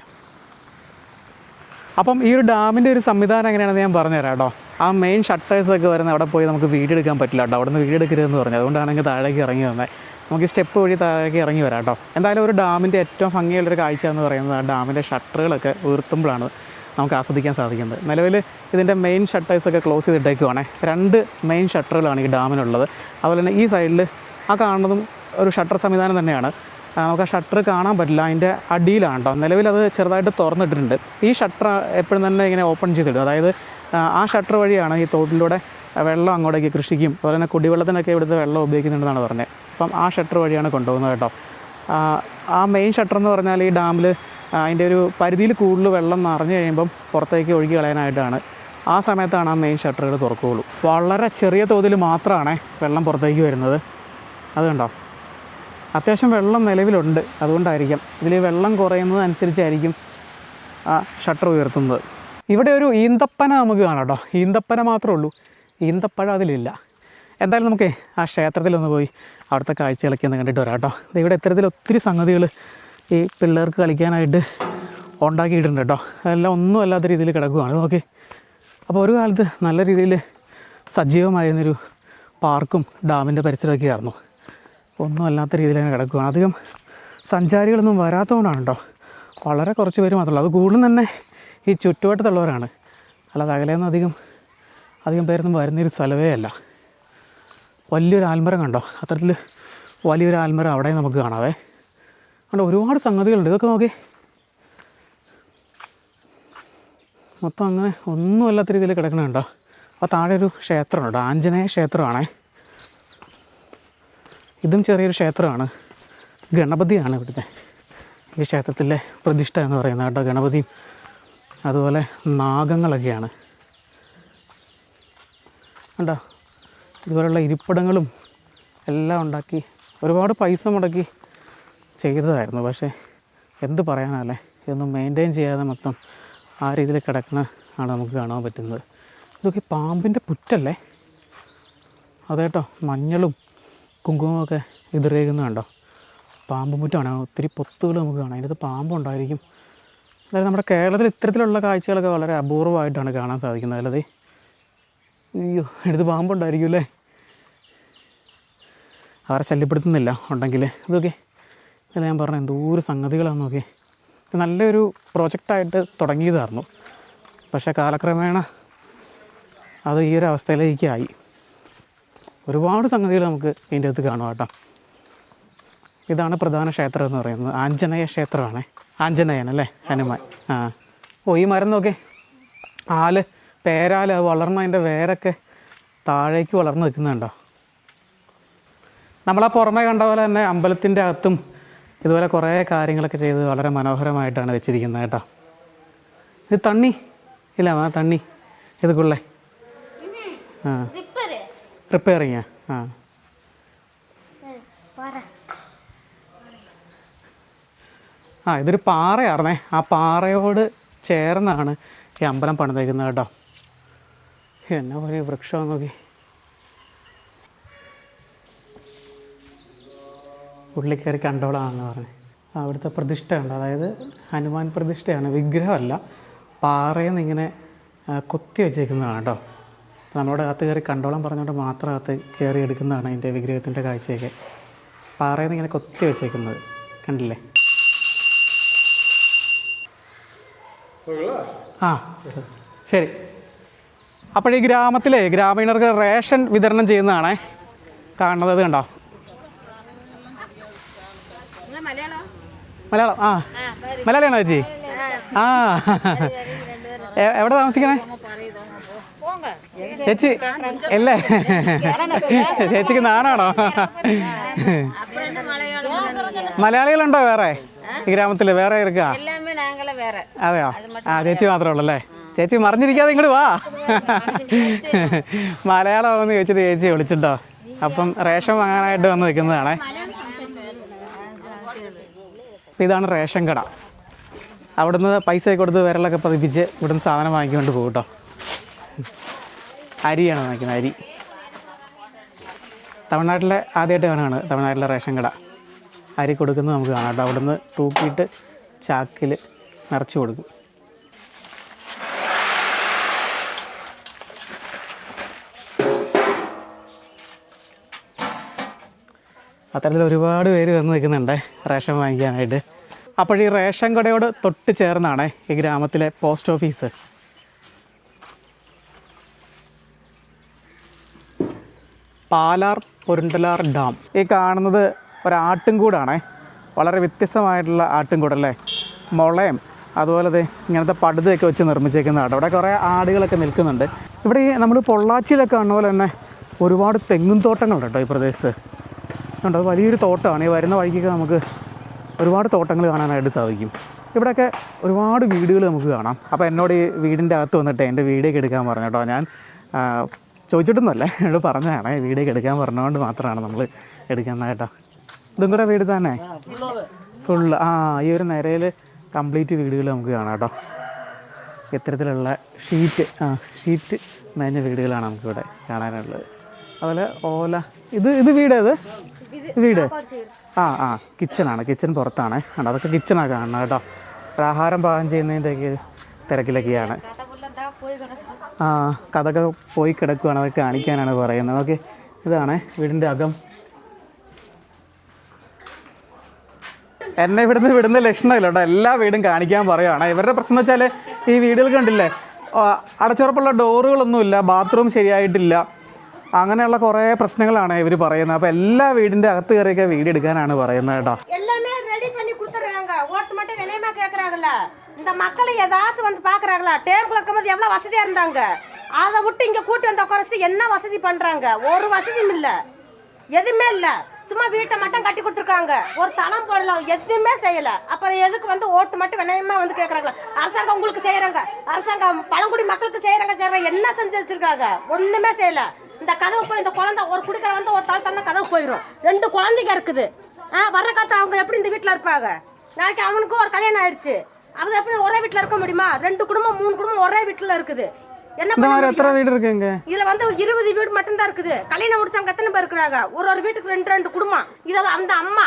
അപ്പം ഈ ഒരു ഡാമിന്റെ ഒരു സംവിധാനം എങ്ങനെയാണെന്ന് ഞാൻ പറഞ്ഞുതരാം കേട്ടോ. ആ മെയിൻ ഷട്ടേഴ്സൊക്കെ വരുന്ന അവിടെ പോയി നമുക്ക് വീഡിയോ എടുക്കാൻ പറ്റില്ല കേട്ടോ. അവിടെ നിന്ന് വീഡിയോ എടുക്കരുതെന്ന് പറഞ്ഞു അതുകൊണ്ടാണെങ്കിൽ താഴേക്ക് ഇറങ്ങി വന്നത് നമുക്ക് സ്റ്റെപ്പ് വഴി താഴേക്ക് ഇറങ്ങി വരാം കേട്ടോ എന്തായാലും ഒരു ഡാമിന്റെ ഏറ്റവും ഭംഗിയുള്ളൊരു കാഴ്ച എന്ന് പറയുന്നത് ആ ഡാമിന്റെ ഷട്ടറുകളൊക്കെ ഉയർത്തുമ്പോഴാണ് നമുക്ക് ആസ്വദിക്കാൻ സാധിക്കുന്നത്. നിലവിൽ ഇതിന്റെ മെയിൻ ഷട്ടേഴ്സൊക്കെ ക്ലോസ് ചെയ്തിട്ടേക്കുവാണ്. രണ്ട് മെയിൻ ഷട്ടറുകളാണ് ഈ ഡാമിനുള്ളത്. അതുപോലെ തന്നെ ഈ സൈഡിൽ ആ കാണുന്നതും ഒരു ഷട്ടർ സംവിധാനം തന്നെയാണ്. നമുക്ക് ആ ഷട്ടർ കാണാൻ പറ്റില്ല. അതിന്റെ അടിയിലാണ് കേട്ടോ നിലവിൽ അത് ചെറുതായിട്ട് തുറന്നിട്ടിട്ടുണ്ട്. ഈ ഷട്ടർ എപ്പോഴും തന്നെ ഇങ്ങനെ ഓപ്പൺ ചെയ്തിടും. അതായത് ആ ഷട്ടർ വഴിയാണ് ഈ തോട്ടിലൂടെ വെള്ളം അങ്ങോട്ടേക്ക് കൃഷിക്കും. അതുപോലെ തന്നെ കുടിവെള്ളത്തിനൊക്കെ ഇവിടുത്തെ വെള്ളം ഉപയോഗിക്കുന്നുണ്ടെന്നാണ് പറഞ്ഞത്. അപ്പം ആ ഷട്ടർ വഴിയാണ് കൊണ്ടുപോകുന്നത് കേട്ടോ. ആ, മെയിൻ ഷട്ടർ എന്ന് പറഞ്ഞാൽ ഈ ഡാമിൽ അതിന്റെ ഒരു പരിധിയിൽ കൂടുതൽ വെള്ളം നിറഞ്ഞു കഴിയുമ്പം പുറത്തേക്ക് ഒഴുകി കളയാനായിട്ടാണ്. ആ സമയത്താണ് ആ മെയിൻ ഷട്ടറുകൾ തുറക്കുകയുള്ളൂ. വളരെ ചെറിയ തോതിൽ മാത്രമാണ് വെള്ളം പുറത്തേക്ക് വരുന്നത്. അതുകൊണ്ടോ കണ്ടോ? അത്യാവശ്യം വെള്ളം നിലവിലുണ്ട്. അതുകൊണ്ടായിരിക്കാം. ഇതിൽ വെള്ളം കുറയുന്നത് അനുസരിച്ചായിരിക്കും ആ ഷട്ടർ ഉയർത്തുന്നത്. ഇവിടെ ഒരു ഈന്തപ്പന നമുക്ക് കാണാം കേട്ടോ. ഈന്തപ്പന മാത്രമേ ഉള്ളൂ. ഈന്തപ്പഴം അതിലില്ല. എന്തായാലും നമുക്ക് ആ ക്ഷേത്രത്തിലൊന്ന് പോയി അവിടുത്തെ കാഴ്ചകളൊക്കെ ഒന്ന് കണ്ടിട്ട് വരാം കേട്ടോ ഇവിടെ ഇത്തരത്തിൽ ഒത്തിരി സംഗതികൾ ഈ പിള്ളേർക്ക് കളിക്കാനായിട്ട് ഉണ്ടാക്കിയിട്ടുണ്ട് കേട്ടോ. അതെല്ലാം ഒന്നും അല്ലാത്ത രീതിയിൽ കിടക്കുകയാണ് നോക്കി. അപ്പോൾ ഒരു കാലത്ത് നല്ല രീതിയിൽ സജീവമായിരുന്നൊരു പാർക്കും ഡാമിന്റെ പരിസരമൊക്കെ ആയിരുന്നു. ഒന്നും അല്ലാത്ത രീതിയിൽ അങ്ങനെ കിടക്കുകയാണ് അധികം സഞ്ചാരികളൊന്നും വരാത്തതുകൊണ്ടാണ് കേട്ടോ. വളരെ കുറച്ച് പേര് മാത്രമല്ല അത് കൂടുതലും തന്നെ ഈ ചുറ്റുവട്ടത്തുള്ളവരാണ്. അല്ലാതെ അകലെയൊന്നും അധികം അധികം പേരൊന്നും വരുന്നൊരു സ്ഥലമേ അല്ല. വലിയൊരു ആൽമരം കണ്ടോ? അത്തരത്തിൽ വലിയൊരു ആൽമരം അവിടെ നമുക്ക് കാണാവേ. കണ്ടോ ഒരുപാട് സംഗതികളുണ്ട്. ഇതൊക്കെ നോക്കി. മൊത്തം അങ്ങനെ ഒന്നും അല്ലാത്ത രീതിയിൽ കിടക്കണുണ്ടോ അപ്പോൾ താഴെ ഒരു ക്ഷേത്രമുണ്ട് ആഞ്ജനേയ ക്ഷേത്രമാണേ. ഇതും ചെറിയൊരു ക്ഷേത്രമാണ്. ഗണപതിയാണ് ഇവിടുത്തെ. ഈ ക്ഷേത്രത്തിലെ പ്രതിഷ്ഠ എന്ന് പറയുന്നത് കേട്ടോ ഗണപതിയും. അതുപോലെ നാഗങ്ങളൊക്കെയാണ്. കണ്ടോ ഇതുപോലുള്ള ഇരിപ്പിടങ്ങളും എല്ലാം ഉണ്ടാക്കി ഒരുപാട് പൈസ മുടക്കി ചെയ്തതായിരുന്നു. പക്ഷേ എന്ത് പറയാനല്ലേ? ഇതൊന്നും മെയിന്റെയിൻ ചെയ്യാതെ മൊത്തം ആ രീതിയിൽ കിടക്കുന്ന ആണ് നമുക്ക് കാണാൻ പറ്റുന്നത്. ഇതൊക്കെ പാമ്പിന്റെ പുറ്റല്ലേ? അതേട്ടോ മഞ്ഞളും കുങ്കുമൊക്കെ വിതറിയേക്കുന്നതുണ്ടോ പാമ്പ് മുറ്റാണ് ഒത്തിരി പൊത്തുകൾ നമുക്ക് കാണാം. അതിനകത്ത് പാമ്പുണ്ടായിരിക്കും അതായത് നമ്മുടെ കേരളത്തിൽ ഇത്തരത്തിലുള്ള കാഴ്ചകളൊക്കെ വളരെ അപൂർവമായിട്ടാണ് കാണാൻ സാധിക്കുന്നത്. അല്ലാതെ അയ്യോ എടുത്ത് പാമ്പുണ്ടായിരിക്കും അല്ലേ? അവരെ ശല്യപ്പെടുത്തുന്നില്ല. ഉണ്ടെങ്കിൽ ഇതൊക്കെ അല്ല ഞാൻ പറഞ്ഞ എന്തോരം സംഗതികളാണ് നോക്കി. നല്ലൊരു പ്രോജക്റ്റായിട്ട് തുടങ്ങിയതായിരുന്നു. പക്ഷേ കാലക്രമേണ അത് ഈ ഒരു അവസ്ഥയിലേക്ക് ആയി. ഒരുപാട് സംഗതികൾ നമുക്ക് ഇതിന്റെ അകത്ത് കാണാം കേട്ടോ. ഇതാണ് പ്രധാന ക്ഷേത്രം എന്ന് പറയുന്നത്. ആഞ്ജനേയ ക്ഷേത്രമാണ്. ആഞ്ജനേയൻ അല്ലേ? ഹനുമാൻ. ആ. ഓ ഈ മരം നോക്കേ. ആൽ പേരാൽ വളർന്നതിന്റെ വേരൊക്കെ താഴേക്ക് വളർന്ന് നിൽക്കുന്നുണ്ടോ? നമ്മളാ പുറമെ കണ്ട പോലെ തന്നെ അമ്പലത്തിന്റെ അകത്തും ഇതുപോലെ കുറേ കാര്യങ്ങളൊക്കെ ചെയ്ത് വളരെ മനോഹരമായിട്ടാണ് വെച്ചിരിക്കുന്നത് കേട്ടോ. ഇത് തണ്ണി. ഇല്ല ആ തണ്ണി. ഇത് കൊള്ളേ ആ. റിപ്പയറിങ്ങാ ആ. ആ ഇതൊരു പാറയായിരുന്നേ ആ പാറയോട് ചേർന്നാണ് ഈ അമ്പലം പണിതേക്കുന്നത് കേട്ടോ. എന്നാ പോലെ വൃക്ഷം നോക്കി. ഉള്ളിൽ കയറി കണ്ടോളാണെന്ന് പറഞ്ഞു. അവിടുത്തെ പ്രതിഷ്ഠ ഉണ്ട് അതായത് ഹനുമാൻ പ്രതിഷ്ഠയാണ്. വിഗ്രഹമല്ല പാറയിൽ നിന്ന് ഇങ്ങനെ കൊത്തി വെച്ചേക്കുന്നതാണ് കേട്ടോ നമ്മളോട് അകത്ത് കയറി കണ്ടോളം പറഞ്ഞുകൊണ്ട് മാത്രം അകത്ത് കയറി എടുക്കുന്നതാണ് അതിന്റെ വിഗ്രഹത്തിന്റെ കാഴ്ചയൊക്കെ. പാറയിൽ നിന്ന് ഇങ്ങനെ കൊത്തി വെച്ചേക്കുന്നത്. കണ്ടില്ലേ? ആ ശരി. അപ്പോൾ ഈ ഗ്രാമത്തിലെ ഗ്രാമീണർക്ക് റേഷൻ വിതരണം ചെയ്യുന്നതാണേ. കാണുന്നത് കണ്ടോ? മലയാളം ആ. മലയാളിയാണോ ചേച്ചി? ആ. എവിടെ താമസിക്കണേ? ചേച്ചി അല്ലേ? ചേച്ചിക്ക് നാണാണോ? മലയാളികളുണ്ടോ വേറെ? ഈ ഗ്രാമത്തിൽ വേറെ ഇരിക്ക? അതെയോ? ആ ചേച്ചി മാത്രമേ ഉള്ളൂ അല്ലേ? ചേച്ചി മറിഞ്ഞിരിക്കാതെ ഇങ്ങോട്ട് വാ. മലയാളമാണെന്ന് ചോദിച്ചിട്ട് ചേച്ചി വിളിച്ചിട്ടോ. അപ്പം റേഷൻ വാങ്ങാനായിട്ട് വന്ന് നിൽക്കുന്നതാണേ. ഇതാണ് റേഷൻ കട. അവിടുന്ന് പൈസ കൊടുത്ത് വിരലൊക്കെ പതിപ്പിച്ച് ഇവിടുന്ന് സാധനം വാങ്ങിക്കൊണ്ട് പോകും കേട്ടോ അരിയാണ് വാങ്ങിക്കുന്നത് അരി. തമിഴ്നാട്ടിലെ ആദ്യമായിട്ട് കാണുകയാണ് തമിഴ്നാട്ടിലെ റേഷൻ കട. അരി കൊടുക്കുന്നത് നമുക്ക് കാണാം കേട്ടോ അവിടുന്ന് തൂക്കിയിട്ട് ചാക്കിൽ നിറച്ച് കൊടുക്കും. അത്തരത്തിൽ ഒരുപാട് പേര് വന്ന് നിൽക്കുന്നുണ്ട് റേഷൻ വാങ്ങിക്കാനായിട്ട്. അപ്പോൾ ഈ റേഷൻ കടയോട് തൊട്ട് ചേർന്നാണ് ഈ ഗ്രാമത്തിലെ post office. Palar Porundalar dam. ഈ കാണുന്നത് ഒരാട്ടുംകൂടാണ് വളരെ വ്യത്യസ്തമായിട്ടുള്ള ആട്ടുംകൂടല്ലേ മുളയും അതുപോലെ ഇങ്ങനത്തെ പടുതയൊക്കെ വെച്ച് നിർമ്മിച്ചേക്കുന്നതാണ്. അവിടെ കുറേ ആടുകളൊക്കെ നിൽക്കുന്നുണ്ട്. ഇവിടെ നമ്മൾ പൊള്ളാച്ചിയിലൊക്കെ കാണുന്ന പോലെ തന്നെ ഒരുപാട് തെങ്ങും തോട്ടങ്ങളുണ്ട് കേട്ടോ ഈ പ്രദേശത്ത്. ഉണ്ട് അത് വലിയൊരു തോട്ടമാണ് ഈ വരുന്ന വഴിക്കൊക്കെ നമുക്ക് ഒരുപാട് തോട്ടങ്ങൾ കാണാനായിട്ട് സാധിക്കും. ഇവിടെയൊക്കെ ഒരുപാട് വീടുകൾ നമുക്ക് കാണാം. അപ്പോൾ എന്നോട് ഈ വീടിന്റെ അകത്ത് വന്നിട്ട് എന്റെ വീഡിയോ എടുക്കാൻ പറഞ്ഞു കേട്ടോ. ഞാൻ ചോദിച്ചിട്ടൊന്നുമല്ല. എന്നോട് പറഞ്ഞതാണ് വീഡിയോ എടുക്കാൻ പറഞ്ഞുകൊണ്ട് മാത്രമാണ് നമ്മൾ എടുക്കുന്നത് കേട്ടോ. ഇതും കൂടെ വീട് തന്നെ? ഫുള്ള് ആ ഈ ഒരു നിരയിൽ കംപ്ലീറ്റ് വീടുകൾ നമുക്ക് കാണാം കേട്ടോ. ഇത്തരത്തിലുള്ള ഷീറ്റ് ആ ഷീറ്റ് മേഞ്ഞ വീടുകളാണ് നമുക്കിവിടെ കാണാനുള്ളത്. അതുപോലെ ഓല ഇത് ഇത് വീട് ഏത്? വീട്? ആ ആ. കിച്ചണാണ്. കിച്ചൺ പുറത്താണ്. കണ്ടോ അതൊക്കെ കിച്ചണാണ് കാണുന്നത് കേട്ടോ. ആഹാരം പാകം ചെയ്യുന്നതിന്റെയൊക്കെ തിരക്കിലൊക്കെയാണ്. ആ കഥകൾ പോയി കിടക്കുകയാണ് അതൊക്കെ കാണിക്കാനാണ് പറയുന്നത്. ഓക്കെ ഇതാണ് വീടിന്റെ അകം. എന്നെ ഇവിടുന്ന് വിടുന്ന ലക്ഷണമില്ല കേട്ടോ. എല്ലാ വീടും കാണിക്കാൻ പറയുകയാണ് ഇവരുടെ പ്രശ്നം വെച്ചാൽ ഈ വീടുകൾ കണ്ടില്ലേ? അടച്ചുറപ്പുള്ള ഡോറുകളൊന്നുമില്ല ബാത്റൂം ശരിയായിട്ടില്ല. അങ്ങനെയുള്ള കുറേ പ്രശ്നങ്ങളാണ് ഇവർ പറയുന്നത് അപ്പോൾ എല്ലാ വീടിൻ്റെ അകത്ത് കയറിയൊക്കെ വീഡിയോ എടുക്കാനാണ് പറയുന്നത് കേട്ടോ எல்லாமே ரெடி பண்ணி கொடுத்துறாங்க ஓட்டு மட்டும் வினயமா கேக்குறாங்கல்ல இந்த மக்களை ஏதாச்சும் வந்து பாக்குறாங்களா டேம்குள்ள இருக்கும்போது எவ்வளவு வசதியா இருந்தாங்க அதை விட்டு இங்க கூட்டி வந்து உட்காரச்சு என்ன வசதி பண்றாங்க ஒரு வசதியும் இல்ல எதுவுமே இல்ல சும்மா வீட்டை மட்டும் கட்டி கொடுத்துருக்காங்க ஒரு தளம் போடல எதுவுமே செய்யல அப்புறம் எதுக்கு வந்து ஓட்டு மட்டும் வினயமா வந்து கேக்குறாங்களா அரசாங்கம் உங்களுக்கு செய்யறாங்க அரசாங்கம் பழங்குடி மக்களுக்கு செய்யறாங்க செய்யறாங்க என்ன செஞ்சு வச்சிருக்காங்க ஒண்ணுமே செய்யல இந்த கதவு போய் இந்த குழந்தை ஒரு குடிக்கிற வந்து ஒரு தலை தண்ணா கதவு போயிடும் ரெண்டு குழந்தைங்க இருக்குது. ஆ வர்ற காலத்து அவங்க எப்படி இந்த வீட்டில் இருப்பாங்க? நாளைக்கு அவனுக்கும் ஒரு கல்யாணம் ஆயிடுச்சு அது எப்படி ஒரே வீட்டுல இருக்க முடியுமா? ரெண்டு குடும்பம் மூணு குடும்பம் ஒரே வீட்டுல இருக்குது. என்ன எத்தனை? வீடு இருக்கு இங்க? இதுல வந்து இருபது வீடு மட்டும்தான் இருக்குது. கல்யாணம் முடிச்சவங்க எத்தனை பேர் இருக்கிறாங்க? ஒரு ஒரு வீட்டுக்கு ரெண்டு ரெண்டு குடும்பம். இத அந்த அம்மா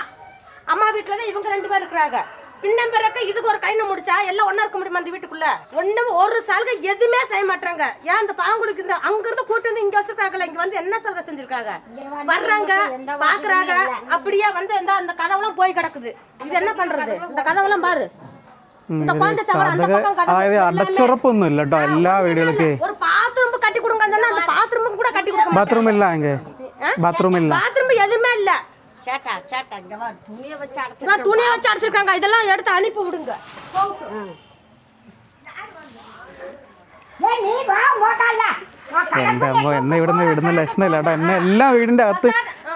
அம்மா வீட்டுல தான் இவங்க ரெண்டு பேர் இருக்கிறாங்க. பின்னம் பிறக்க இதுக்கு ஒரு கல்யாணம் முடிச்சா எல்லாம் ஒண்ணா இருக்க முடியுமா அந்த வீட்டுக்குள்ள ஒண்ணும் ஒரு சலுகை எதுவுமே செய்ய மாட்டாங்க ஏன் இந்த பழங்குடிக்கு இந்த அங்க இருந்து கூட்டு வந்து இங்க வச்சிருக்காங்கல்ல இங்க வந்து என்ன சலுகை செஞ்சிருக்காங்க வர்றாங்க பாக்குறாங்க அப்படியே வந்து இந்த அந்த கதவெல்லாம் போய் கிடக்குது இது என்ன பண்றது இந்த கதவெல்லாம் பாரு ഉം, இந்த ഒരു குழந்தை சவரம் அந்த കഥക பக்கம் கதவு അതായത് எல்லாமே- അടച്ചുറപ്പൊന്നും ഇല്ല കേട്ടോ എല്ലാ വീടുകൾക്ക് ஒரு பாத்ரூம் கட்டி கொடுங்கன்னு சொன்னா அந்த பாத்ரூமுக்கு கூட கட்டி கொடுக்க ബാത്റൂം ഇല്ല എങ്ക ബാത്റൂം ഇല്ല பாத்ரூம் எதுவுமே இல்ல சேட்டா சேட்டா இங்க வா துணியை வச்சு அடைச்சு நான் துணியை வச்சு அடைச்சிருக்காங்க இதெல்லாம் எடுத்து அனுப்பி விடுங்க ஏய், நீ வா மோட்டால എൻ്റെ അമ്മ എന്നെ ഇവിടുന്ന് വിടുന്ന ലക്ഷണമില്ല കേട്ടോ എന്നെ എല്ലാ വീടിൻ്റെ അകത്ത്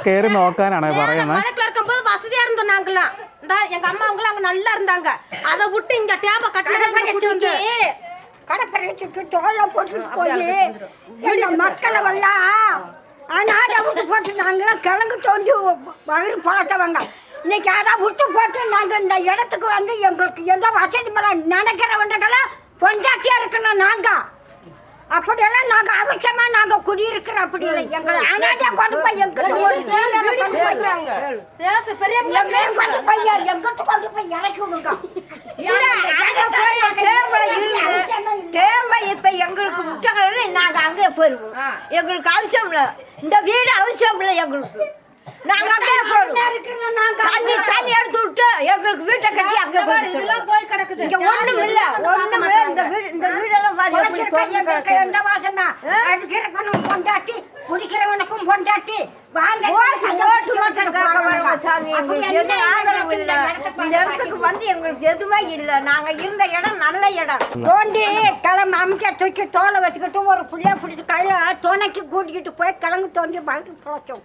കയറി നോക്കാനാണ് പറയുന്നത് மலைக்குள்ள இருக்கும்போது வசதியா இருந்தோம் நாங்களாம் இந்த எங்க அம்மா அவங்களும் அங்க நல்லா இருந்தாங்க அதை விட்டு இங்க டேப கட்டில கூட்டி வந்து கடப்பறைச்சுட்டு தோலை போட்டுட்டு போய் இந்த மக்களை எல்லாம் அனாதை விட்டு போட்டு நாங்களாம் கிழங்கு தோண்டி வயிறு பழத்தவங்க. இன்னைக்கு யாராவது விட்டு போட்டு நாங்கள் இந்த இடத்துக்கு வந்து எங்களுக்கு எந்த வசதி மேலே நினைக்கிறவன்றக்கெல்லாம் பொஞ்சாட்டியாக இருக்கணும் நாங்கள் அப்படியெல்லாம் நாங்கள் அவசியமாக நாங்கள் குடியிருக்கிறோம் அப்படி இல்லை எங்களை அனாதையா கொண்டு போய் எங்களுக்கு ஒரு கொண்டு போய் எங்கிட்ட கொண்டு போய் இறக்கி விடுங்க தேவை இப்ப எங்களுக்கு முட்டைகள் நாங்க அங்கே போயிருவோம் எங்களுக்கு அவசியம் இல்லை இந்த வீடு அவசியம் இல்லை எங்களுக்கு நாங்க அங்கே தண்ணி தண்ணி எடுத்து விட்டு எங்களுக்கு வீட்டை கட்டி அங்கே போய் கிடக்குது. இங்க ஒண்ணும் இல்ல ஒண்ணும் இல்ல இந்த வீடு இந்த வீடெல்லாம் கிடக்கு. எந்த வாசனா? அடிக்கிறவனும் பொண்டாட்டி. குடிக்கிறவனுக்கும் பொண்டாட்டி. வாங்க. ஓட்டு மட்டும் கேட்க வரவா சாமி. எங்களுக்கு எதுவும் ஆதரவு இல்லை. இந்த இடத்துக்கு வந்து எங்களுக்கு எதுவுமே இல்லை. நாங்க இருந்த இடம் நல்ல இடம். தோண்டி கிளம்பு அமுக்க தூக்கி தோலை வச்சுக்கிட்டு ஒரு புள்ளைய பிடிச்சி கையில துணைக்கு கூட்டிக்கிட்டு போய் கிழங்கு தோண்டி வாங்கி பிழைச்சோம்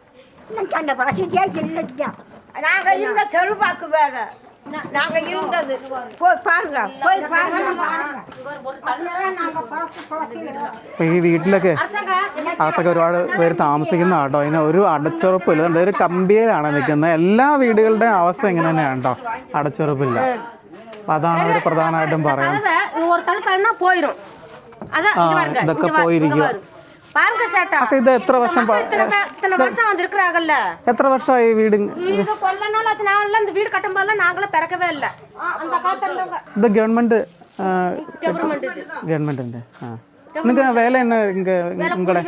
இன்னைக்கு அந்த வசதியா இல்லையா நாங்க இருந்த செழுபாக்கு வேற நாங்க இருந்தது போய் பாருங்க போய் பாருங்க அதனால நாங்க பிழைச்சி பிழைச்சிருக்கோம் അപ്പോൾ ഈ വീട്ടിലൊക്കെ അകത്തൊക്കെ ഒരുപാട് പേര് താമസിക്കുന്ന കേട്ടോ അതിന് ഒരു അടച്ചുറപ്പില്ല അതുകൊണ്ട് ഒരു കമ്പിയിലാണ് നിൽക്കുന്നത് എല്ലാ വീടുകളുടെയും അവസ്ഥ ഇങ്ങനെ തന്നെയാണ് കേട്ടോ അടച്ചുറപ്പില്ല അപ്പം അതാണ് അവർ പ്രധാനമായിട്ടും പറയുന്നത് கதவை இது பாருங்க சேட்டா. இது எத்தனை வருஷம் இத்தனை வருஷம் வந்திருக்கிறாங்கல்ல? எத்தனை வருஷம் ஆகி வீடுங்க? இது கொல்லணும் நாங்களாம் இந்த வீடு கட்டும் போதெல்லாம் நாங்களும் பிறக்கவே இல்லை. அந்த காலத்துல இந்த கவர்மெண்ட் கவர்மெண்ட் ஆ. இன்னைக்கு வேலை. என்ன இங்க உங்களோட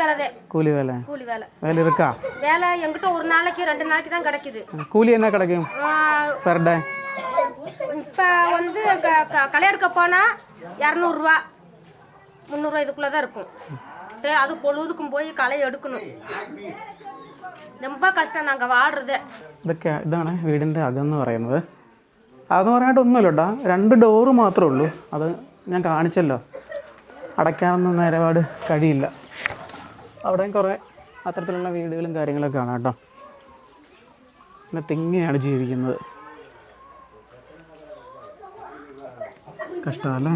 கூலி வேலை? கூலி வேலை. வேலை இருக்கா? வேலை எங்கிட்ட ஒரு நாளைக்கு ரெண்டு நாளைக்கு தான் கிடைக்குது. கூலி என்ன கிடைக்கும்? பெர் டே இப்போ வந்து களை எடுக்க போனால் இரநூறுவா முந்நூறுரூவா இதுக்குள்ளே தான் இருக்கும். சரி, அது பொழுதுக்கும் போய் களை எடுக்கணும் ரொம்ப கஷ்டம் நாங்க வாடுறது ഇതൊക്കെ ഇതാണ് വീടിൻ്റെ അകമെന്ന് പറയുന്നത് അതെന്ന് പറയാനായിട്ട് ഒന്നുമില്ല കേട്ടോ രണ്ട് ഡോറ് മാത്രമേ ഉള്ളൂ അത് ഞാൻ കാണിച്ചല്ലോ അടയ്ക്കാനൊന്നും നിലപാട് കഴിയില്ല അവിടെയും കുറേ അത്തരത്തിലുള്ള വീടുകളും കാര്യങ്ങളൊക്കെ ആണ് കേട്ടോ പിന്നെ തിങ്ങിയാണ് ജീവിക്കുന്നത് കഷ്ടമല്ലേ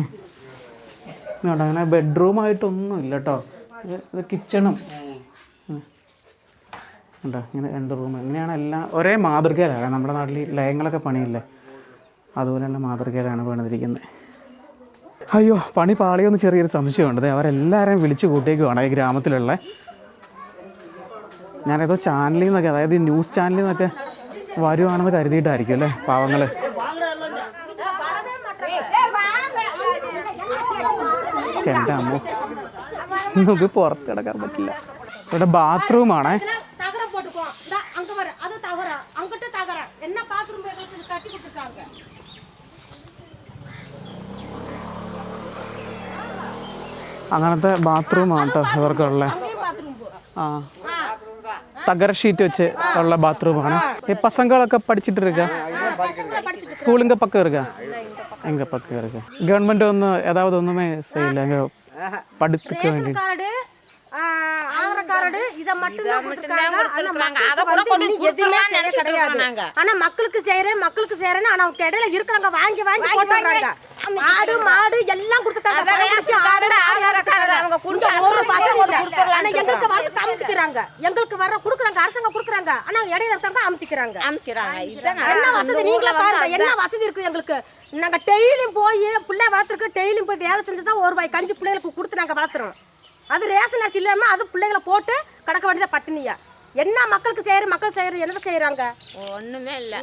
കേട്ടോ അങ്ങനെ ബെഡ്റൂമായിട്ടൊന്നും ഇല്ല കേട്ടോ ഇത് കിച്ചണും. ഉണ്ടോ ഇങ്ങനെ രണ്ട് റൂം. ഇങ്ങനെയാണ് എല്ലാം ഒരേ മാതൃകയിലാണ്. നമ്മുടെ നാട്ടിൽ ലയങ്ങളൊക്കെ പണിയില്ലേ? തന്നെ മാതൃകയിലാണ് പണിതിരിക്കുന്നത് അയ്യോ പണി പാളിയൊന്ന് ചെറിയൊരു സംശയമുണ്ട്. അവരെല്ലാവരെയും വിളിച്ചു കൂട്ടിയേക്കുവാണ് ഈ ഗ്രാമത്തിലുള്ള ഞാനേതോ ചാനലിൽ നിന്നൊക്കെ അതായത് ഈ ന്യൂസ് ചാനലിൽ നിന്നൊക്കെ വരുവാണെന്ന് കരുതിയിട്ടായിരിക്കും അല്ലേ? പാവങ്ങൾ എന്റെ അമ്മ. നമുക്ക് പുറത്ത് കിടക്കാൻ പറ്റില്ല ഇവിടെ ബാത്റൂമാണേ தகரம் போட்டுக்குவோம் இந்த அங்க வர அது தகரம் அங்கிட்ட தகரம் என்ன பாத்ரூம் எங்களுக்கு கட்டி கொடுத்துருக்காங்க അങ്ങനത്തെ ബാത്റൂമാണ് കേട്ടോ ഇവർക്കുള്ള அங்கேயும் பாத்ரூம் ആ തകര ഷീറ്റ് വെച്ച് ഉള്ള ബാത്റൂമാണ് ഈ പസങ്ങളൊക്കെ പഠിച്ചിട്ട് இருக்கா ஸ்கூல் இங்கே பக்கம் இருக்கா எங்க பக்கம் இருக்கு கவர்மெண்ட் ஒன்றும் ஏதாவது ஒன்றுமே செய்யல எங்க படுத்துக்க வேண்டி கார்டு ஆதார் கார்டு இத மட்டும் தான் கொடுத்துருக்காங்க. ஆனா மக்களுக்கு செய்யறேன் மக்களுக்கு செய்யறேன்னு ஆனா அவங்க இடையில இருக்கிறாங்க வாங்கி வாங்கி போட்டுறாங்க ஆடு மாடு எல்லாம் எங்களுக்கு கமிட்டி அமுத்திக்கிறாங்க எங்களுக்கு வர குடுக்குறாங்க அரசாங்கம் குடுக்குறாங்க. ஆனா இடையில இருக்காங்க அமுத்திக்கிறாங்க என்ன வசதி? நீங்களே பாருங்க என்ன வசதி இருக்குது எங்களுக்கு? நாங்க டெய்லியும் போய் பிள்ளை வளர்த்துருக்கு டெய்லியும் போய் வேலை செஞ்சு தான் ஒரு ரூபாய் கஞ்சி பிள்ளைகளுக்கு கொடுத்து நாங்க வளர்த்துறோம். அது ரேஷன் அரிசி இல்லாம அது பிள்ளைகளை போட்டு கடக்க வேண்டியதா பட்டினியா? என்ன மக்களுக்கு செய்யற மக்கள் செய்யற என்ன செய்யறாங்க ஒண்ணுமே இல்ல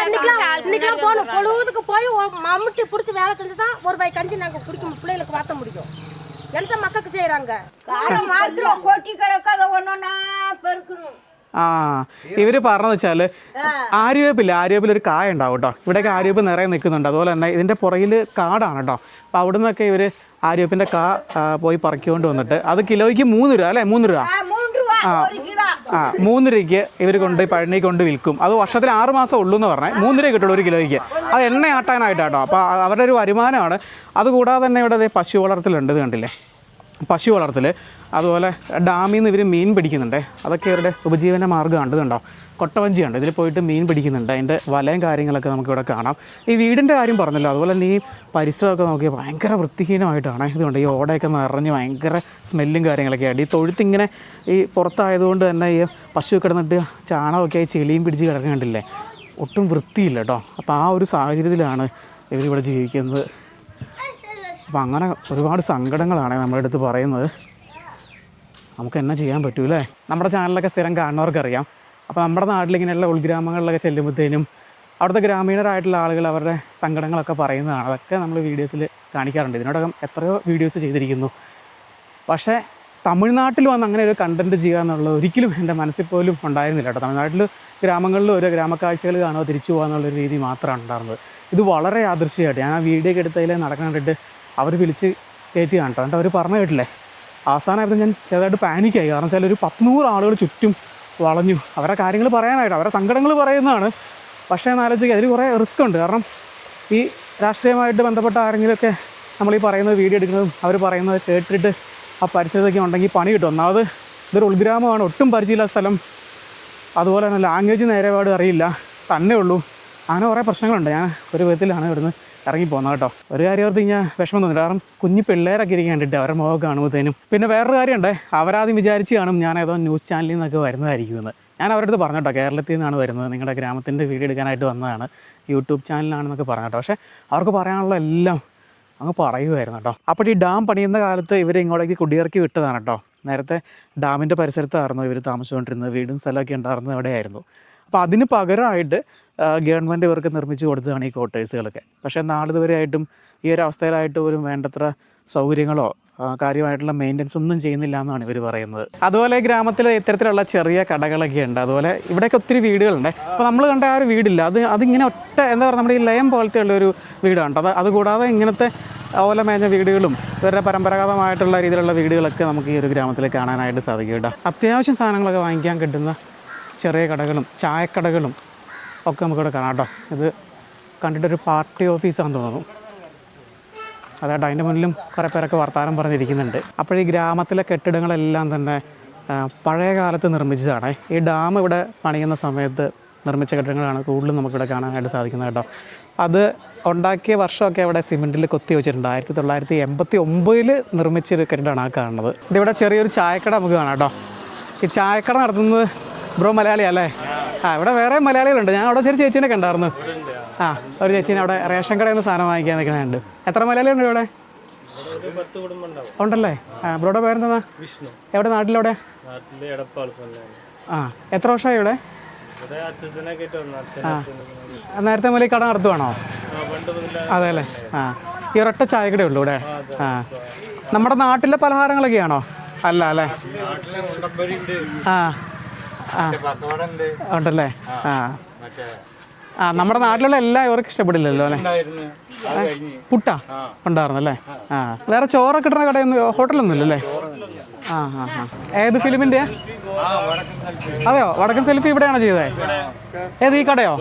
இன்னைக்கெல்லாம் இன்னைக்கெல்லாம் போகணும் பொழுதுக்கு போய் ஒரு மம்முட்டி பிடிச்சி வேலை செஞ்சு தான் ஒரு ரூபாய் கஞ்சி நாங்க குடிக்க பிள்ளைகளுக்கு வாத்த முடியும் எந்த மக்களுக்கு செய்யறாங்க காலை மாத்திர கொட்டி கிடக்காத ஒன்னொன்னா பெருக்கணும் ആ ഇവർ പറഞ്ഞതെന്ന് വെച്ചാൽ ആര്യവേപ്പില്ല ആര്യവേപ്പിൽ ഒരു കായ ഉണ്ടാവും കേട്ടോ ഇവിടെയൊക്കെ ആര്യവേപ്പ് നിറയെ നിൽക്കുന്നുണ്ട് അതുപോലെ തന്നെ ഇതിൻ്റെ പുറകിൽ കാടാണ് കേട്ടോ അപ്പോൾ അവിടെ നിന്നൊക്കെ ഇവർ ആര്യവേപ്പിൻ്റെ കാ ആ, പോയി പറിക്കൊണ്ട് വന്നിട്ട് അത് കിലോയ്ക്ക് മൂന്ന് രൂപ അല്ലേ മൂന്ന് രൂപ மூன்று ரூபா ஒரு கிலோ ആ മൂന്ന് രൂപയ്ക്ക് ഇവർ കൊണ്ട് പഴനി കൊണ്ട് വിൽക്കും. അത് വർഷത്തിൽ ആറ് മാസം ഉള്ളൂ എന്ന് പറഞ്ഞാൽ മൂന്ന് രൂപ കിട്ടുള്ളൂ ഒരു കിലോയ്ക്ക്. അത് എണ്ണ ആട്ടാനായിട്ടാട്ടോ അപ്പോൾ അവരുടെ ഒരു വരുമാനമാണ്. അതുകൂടാതെ തന്നെ ഇവിടെ പശു വളർത്തലുണ്ട് കണ്ടില്ലേ? പശു വളർത്തൽ അതുപോലെ ഡാമിൽ നിന്ന് ഇവർ മീൻ പിടിക്കുന്നുണ്ട്. അതൊക്കെ ഇവരുടെ ഉപജീവന മാർഗമാണ് ഇതുണ്ടോ കൊട്ടവഞ്ചിയുണ്ട്. ഇതിൽ പോയിട്ട് മീൻ പിടിക്കുന്നുണ്ട്. അതിന്റെ വലയും കാര്യങ്ങളൊക്കെ നമുക്കിവിടെ കാണാം. ഈ വീടിന്റെ കാര്യം പറഞ്ഞല്ലോ. അതുപോലെ തന്നെ ഈ പരിസരമൊക്കെ നോക്കിയാൽ ഭയങ്കര വൃത്തിഹീനമായിട്ടാണ് ഇതുകൊണ്ട് ഈ ഓടയൊക്കെ നിറഞ്ഞ് ഭയങ്കര സ്മെല്ലും കാര്യങ്ങളൊക്കെ ആയിട്ട്. ഈ തൊഴുത്തിങ്ങനെ ഈ പുറത്തായതുകൊണ്ട് തന്നെ ഈ പശു കിടന്നിട്ട് ചാണകമൊക്കെ ചെളിയും പിടിച്ച് കിടക്കുന്നുണ്ടല്ലേ ഒട്ടും വൃത്തിയില്ല കേട്ടോ അപ്പോൾ ആ ഒരു സാഹചര്യത്തിലാണ് ഇവരിവിടെ ജീവിക്കുന്നത്. അപ്പോൾ അങ്ങനെ ഒരുപാട് സങ്കടങ്ങളാണ് നമ്മുടെ അടുത്ത് പറയുന്നത്. നമുക്ക് എന്നാ ചെയ്യാൻ പറ്റൂലേ നമ്മുടെ ചാനലൊക്കെ സ്ഥിരം കാണുന്നവർക്കറിയാം. അപ്പോൾ നമ്മുടെ നാട്ടിൽ ഇങ്ങനെയുള്ള ഉൾഗ്രാമങ്ങളിലൊക്കെ ചെല്ലുമ്പോഴത്തേനും അവിടുത്തെ ഗ്രാമീണരായിട്ടുള്ള ആളുകൾ അവരുടെ സങ്കടങ്ങളൊക്കെ പറയുന്നതാണ്. അതൊക്കെ നമ്മൾ വീഡിയോസിൽ കാണിക്കാറുണ്ട്. ഇതിനോടകം എത്രയോ വീഡിയോസ് ചെയ്തിരിക്കുന്നു. പക്ഷേ തമിഴ്നാട്ടിൽ വന്ന് അങ്ങനെ ഒരു കണ്ടന്റ് ചെയ്യുക എന്നുള്ളത് ഒരിക്കലും എന്റെ മനസ്സിൽ പോലും ഉണ്ടായിരുന്നില്ല കേട്ടോ. തമിഴ്നാട്ടിൽ ഗ്രാമങ്ങളിൽ ഓരോ ഗ്രാമക്കാഴ്ചകൾ കാണുക തിരിച്ചു പോകുക എന്നുള്ളൊരു രീതി മാത്രമാണ് ഉണ്ടായിരുന്നത്. ഇത് വളരെ യാദൃശ്യമായിട്ട് ഞാൻ ആ വീഡിയോ ഒക്കെ എടുത്തതിൽ നടക്കാൻ കണ്ടിട്ട് അവർ വിളിച്ച് കയറ്റി കാണട്ടോ എന്നിട്ട് അവർ പറഞ്ഞു കേട്ടില്ലേ? അവസാനമായിരുന്നു ഞാൻ ചെറുതായിട്ട് പാനിക്കായി കാരണം വെച്ചാൽ ഒരു പത്തുനൂറ് ആളുകൾ ചുറ്റും വളഞ്ഞു. അവരുടെ കാര്യങ്ങൾ പറയാനായിട്ട് അവരുടെ സങ്കടങ്ങൾ പറയുന്നതാണ്. പക്ഷേ എന്നാലോചിക്കുക അതിന് കുറേ റിസ്ക് ഉണ്ട്. കാരണം ഈ രാഷ്ട്രീയമായിട്ട് ബന്ധപ്പെട്ട ആരെങ്കിലുമൊക്കെ നമ്മൾ ഈ പറയുന്നത് വീഡിയോ എടുക്കുന്നതും അവർ പറയുന്നത് കേട്ടിട്ട് ആ പരിസരത്തൊക്കെ ഉണ്ടെങ്കിൽ പണി കിട്ടും. ഒന്നാമത് ഇതൊരു ഉൾഗ്രാമമാണ് ഒട്ടും പരിചയമില്ലാത്ത സ്ഥലം. അതുപോലെ തന്നെ ലാംഗ്വേജ് നേരെപാട് അറിയില്ല. തന്നെ ഉള്ളൂ അങ്ങനെ കുറേ പ്രശ്നങ്ങളുണ്ട്. ഞാൻ ഒരു വിധത്തിലാണ് ഇവിടുന്ന് ഇറങ്ങി പോകുന്നത് കേട്ടോ. ഒരു കാര്യം ഓർത്ത് കഴിഞ്ഞാൽ വിഷമം തോന്നില്ല. കാരണം കുഞ്ഞു പിള്ളേരൊക്കെ ഇരിക്കാൻ കണ്ടിട്ട് അവരുടെ മുഖം കാണുമ്പോഴത്തേനും പിന്നെ വേറൊരു കാര്യമുണ്ട് അവരാദ്യം വിചാരിച്ച് കാണും ഞാൻ ഏതോ ന്യൂസ് ചാനലിൽ നിന്നൊക്കെ വരുന്നതായിരിക്കുമെന്ന് ഞാൻ അവരുടെ അടുത്ത് കേട്ടോ കേരളത്തിൽ നിന്നാണ് വരുന്നത്. നിങ്ങളുടെ ഗ്രാമത്തിന്റെ വീഡിയോ എടുക്കാനായിട്ട് വന്നതാണ്. യൂട്യൂബ് ചാനലാണെന്നൊക്കെ പറഞ്ഞു കേട്ടോ പക്ഷേ അവർക്ക് പറയാനുള്ള എല്ലാം അങ്ങ് പറയുമായിരുന്നു കേട്ടോ. അപ്പോൾ ഈ ഡാം പണിയുന്ന കാലത്ത് ഇവർ ഇങ്ങോട്ടേക്ക് കുടിയിറക്കി വിട്ടതാണ് കേട്ടോ. നേരത്തെ ഡാമിന്റെ പരിസരത്തായിരുന്നു ഇവർ താമസിച്ചുകൊണ്ടിരുന്നത്. വീടും സ്ഥലമൊക്കെ ഉണ്ടായിരുന്നത് അവിടെയായിരുന്നു. അപ്പോൾ അതിന് പകരമായിട്ട് ഗവൺമെന്റ് ഇവർക്ക് നിർമ്മിച്ച് കൊടുത്തതാണ് ഈ ക്വാർട്ടേഴ്സുകളൊക്കെ. പക്ഷേ നാളിതുവരെയായിട്ടും ഈ ഒരു അവസ്ഥയിലായിട്ട് പോലും വേണ്ടത്ര സൗകര്യങ്ങളോ കാര്യമായിട്ടുള്ള മെയിന്റനൻസ് ഒന്നും ചെയ്യുന്നില്ല എന്നാണ് ഇവർ പറയുന്നത്. അതുപോലെ ഗ്രാമത്തിൽ ഇത്തരത്തിലുള്ള ചെറിയ കടകളൊക്കെ ഉണ്ട്. അതുപോലെ ഇവിടെയൊക്കെ ഒത്തിരി വീടുകളുണ്ട്. അപ്പോൾ നമ്മൾ കണ്ട ആ ഒരു വീടില്ല. അത് അതിങ്ങനെ ഒറ്റ എന്താ പറയുക നമ്മുടെ ഈ ലയം പോലത്തെ ഉള്ള ഒരു വീടാണ് അത് അതുകൂടാതെ ഇങ്ങനത്തെ ഓല മേഞ്ഞ വീടുകളും ഇവരുടെ പരമ്പരാഗതമായിട്ടുള്ള രീതിയിലുള്ള വീടുകളൊക്കെ നമുക്ക് ഈ ഒരു ഗ്രാമത്തിൽ കാണാനായിട്ട് സാധിക്കും കേട്ടോ. അത്യാവശ്യം സാധനങ്ങളൊക്കെ വാങ്ങിക്കാൻ കിട്ടുന്ന ചെറിയ കടകളും ചായക്കടകളും ഒക്കെ നമുക്കിവിടെ കാണാം കേട്ടോ. ഇത് കണ്ടിട്ടൊരു പാർട്ടി ഓഫീസാണെന്ന് തോന്നുന്നു. അതായത് അതിന്റെ മുന്നിലും കുറേ പേരൊക്കെ വർത്തമാനം പറഞ്ഞിരിക്കുന്നുണ്ട്. അപ്പോൾ ഈ ഗ്രാമത്തിലെ കെട്ടിടങ്ങളെല്ലാം തന്നെ പഴയ കാലത്ത് നിർമ്മിച്ചതാണ്. ഈ ഡാം ഇവിടെ പണിയുന്ന സമയത്ത് നിർമ്മിച്ച കെട്ടിടങ്ങളാണ് കൂടുതലും നമുക്കിവിടെ കാണാനായിട്ട് സാധിക്കുന്നത് കേട്ടോ. അത് ഉണ്ടാക്കിയ വർഷമൊക്കെ അവിടെ സിമെന്റിൽ കൊത്തി വെച്ചിട്ടുണ്ട്. ആയിരത്തി തൊള്ളായിരത്തി എൺപത്തി ഒമ്പതിൽ നിർമ്മിച്ചൊരു കെട്ടിടമാണ് ആ കാണുന്നത്. ഇതിവിടെ ചെറിയൊരു ചായക്കട നമുക്ക് കാണാം കേട്ടോ. ഈ ചായക്കട നടത്തുന്നത് ബ്രോ മലയാളിയല്ലേ ആ ഇവിടെ വേറെ മലയാളികളുണ്ട്. ഞാൻ അവിടെ ചെറിയ ചേച്ചീനെ കണ്ടായിരുന്നു. ആ ഒരു ചേച്ചീനെ അവിടെ റേഷൻ കടയിൽ നിന്ന് സാധനം വാങ്ങിക്കാൻ നിൽക്കുന്നുണ്ട്. എത്ര മലയാളിയുണ്ട് ഇവിടെ? ഉണ്ടല്ലേ? ആ ബ്രോയുടെ പേരെന്താ? എവിടെ? നാട്ടിലെവിടെ? ആ എത്ര വർഷമായി ഇവിടെ? ആ, നേരത്തെ മുതൽ കട നടത്തുവാണോ? അതെ അല്ലേ? ആ ഈ ഒരൊറ്റ ചായക്കടേ ഉള്ളൂ ഇവിടെ. ആ നമ്മുടെ നാട്ടിലെ പലഹാരങ്ങളൊക്കെയാണോ? അല്ല അല്ലേ? ആ. ഉണ്ടല്ലേ? ആ. ആ. നമ്മുടെ നാട്ടിലുള്ള എല്ലാം ഇവർക്ക് ഇഷ്ടപ്പെടില്ലല്ലോ അല്ലേ? പുട്ട ഉണ്ടായിരുന്നു അല്ലേ? ആ. വേറെ ചോറൊക്കെ കിട്ടുന്ന കടയൊന്നും ഹോട്ടലൊന്നും ഇല്ലല്ലേ? ആ ആ ആ. ഏത് ഫിലിമിന്റെ അതെയോ? വടക്കൻ സെൽഫി ഇവിടെയാണോ ചെയ്തത്? ഏത് ഈ കടയോ?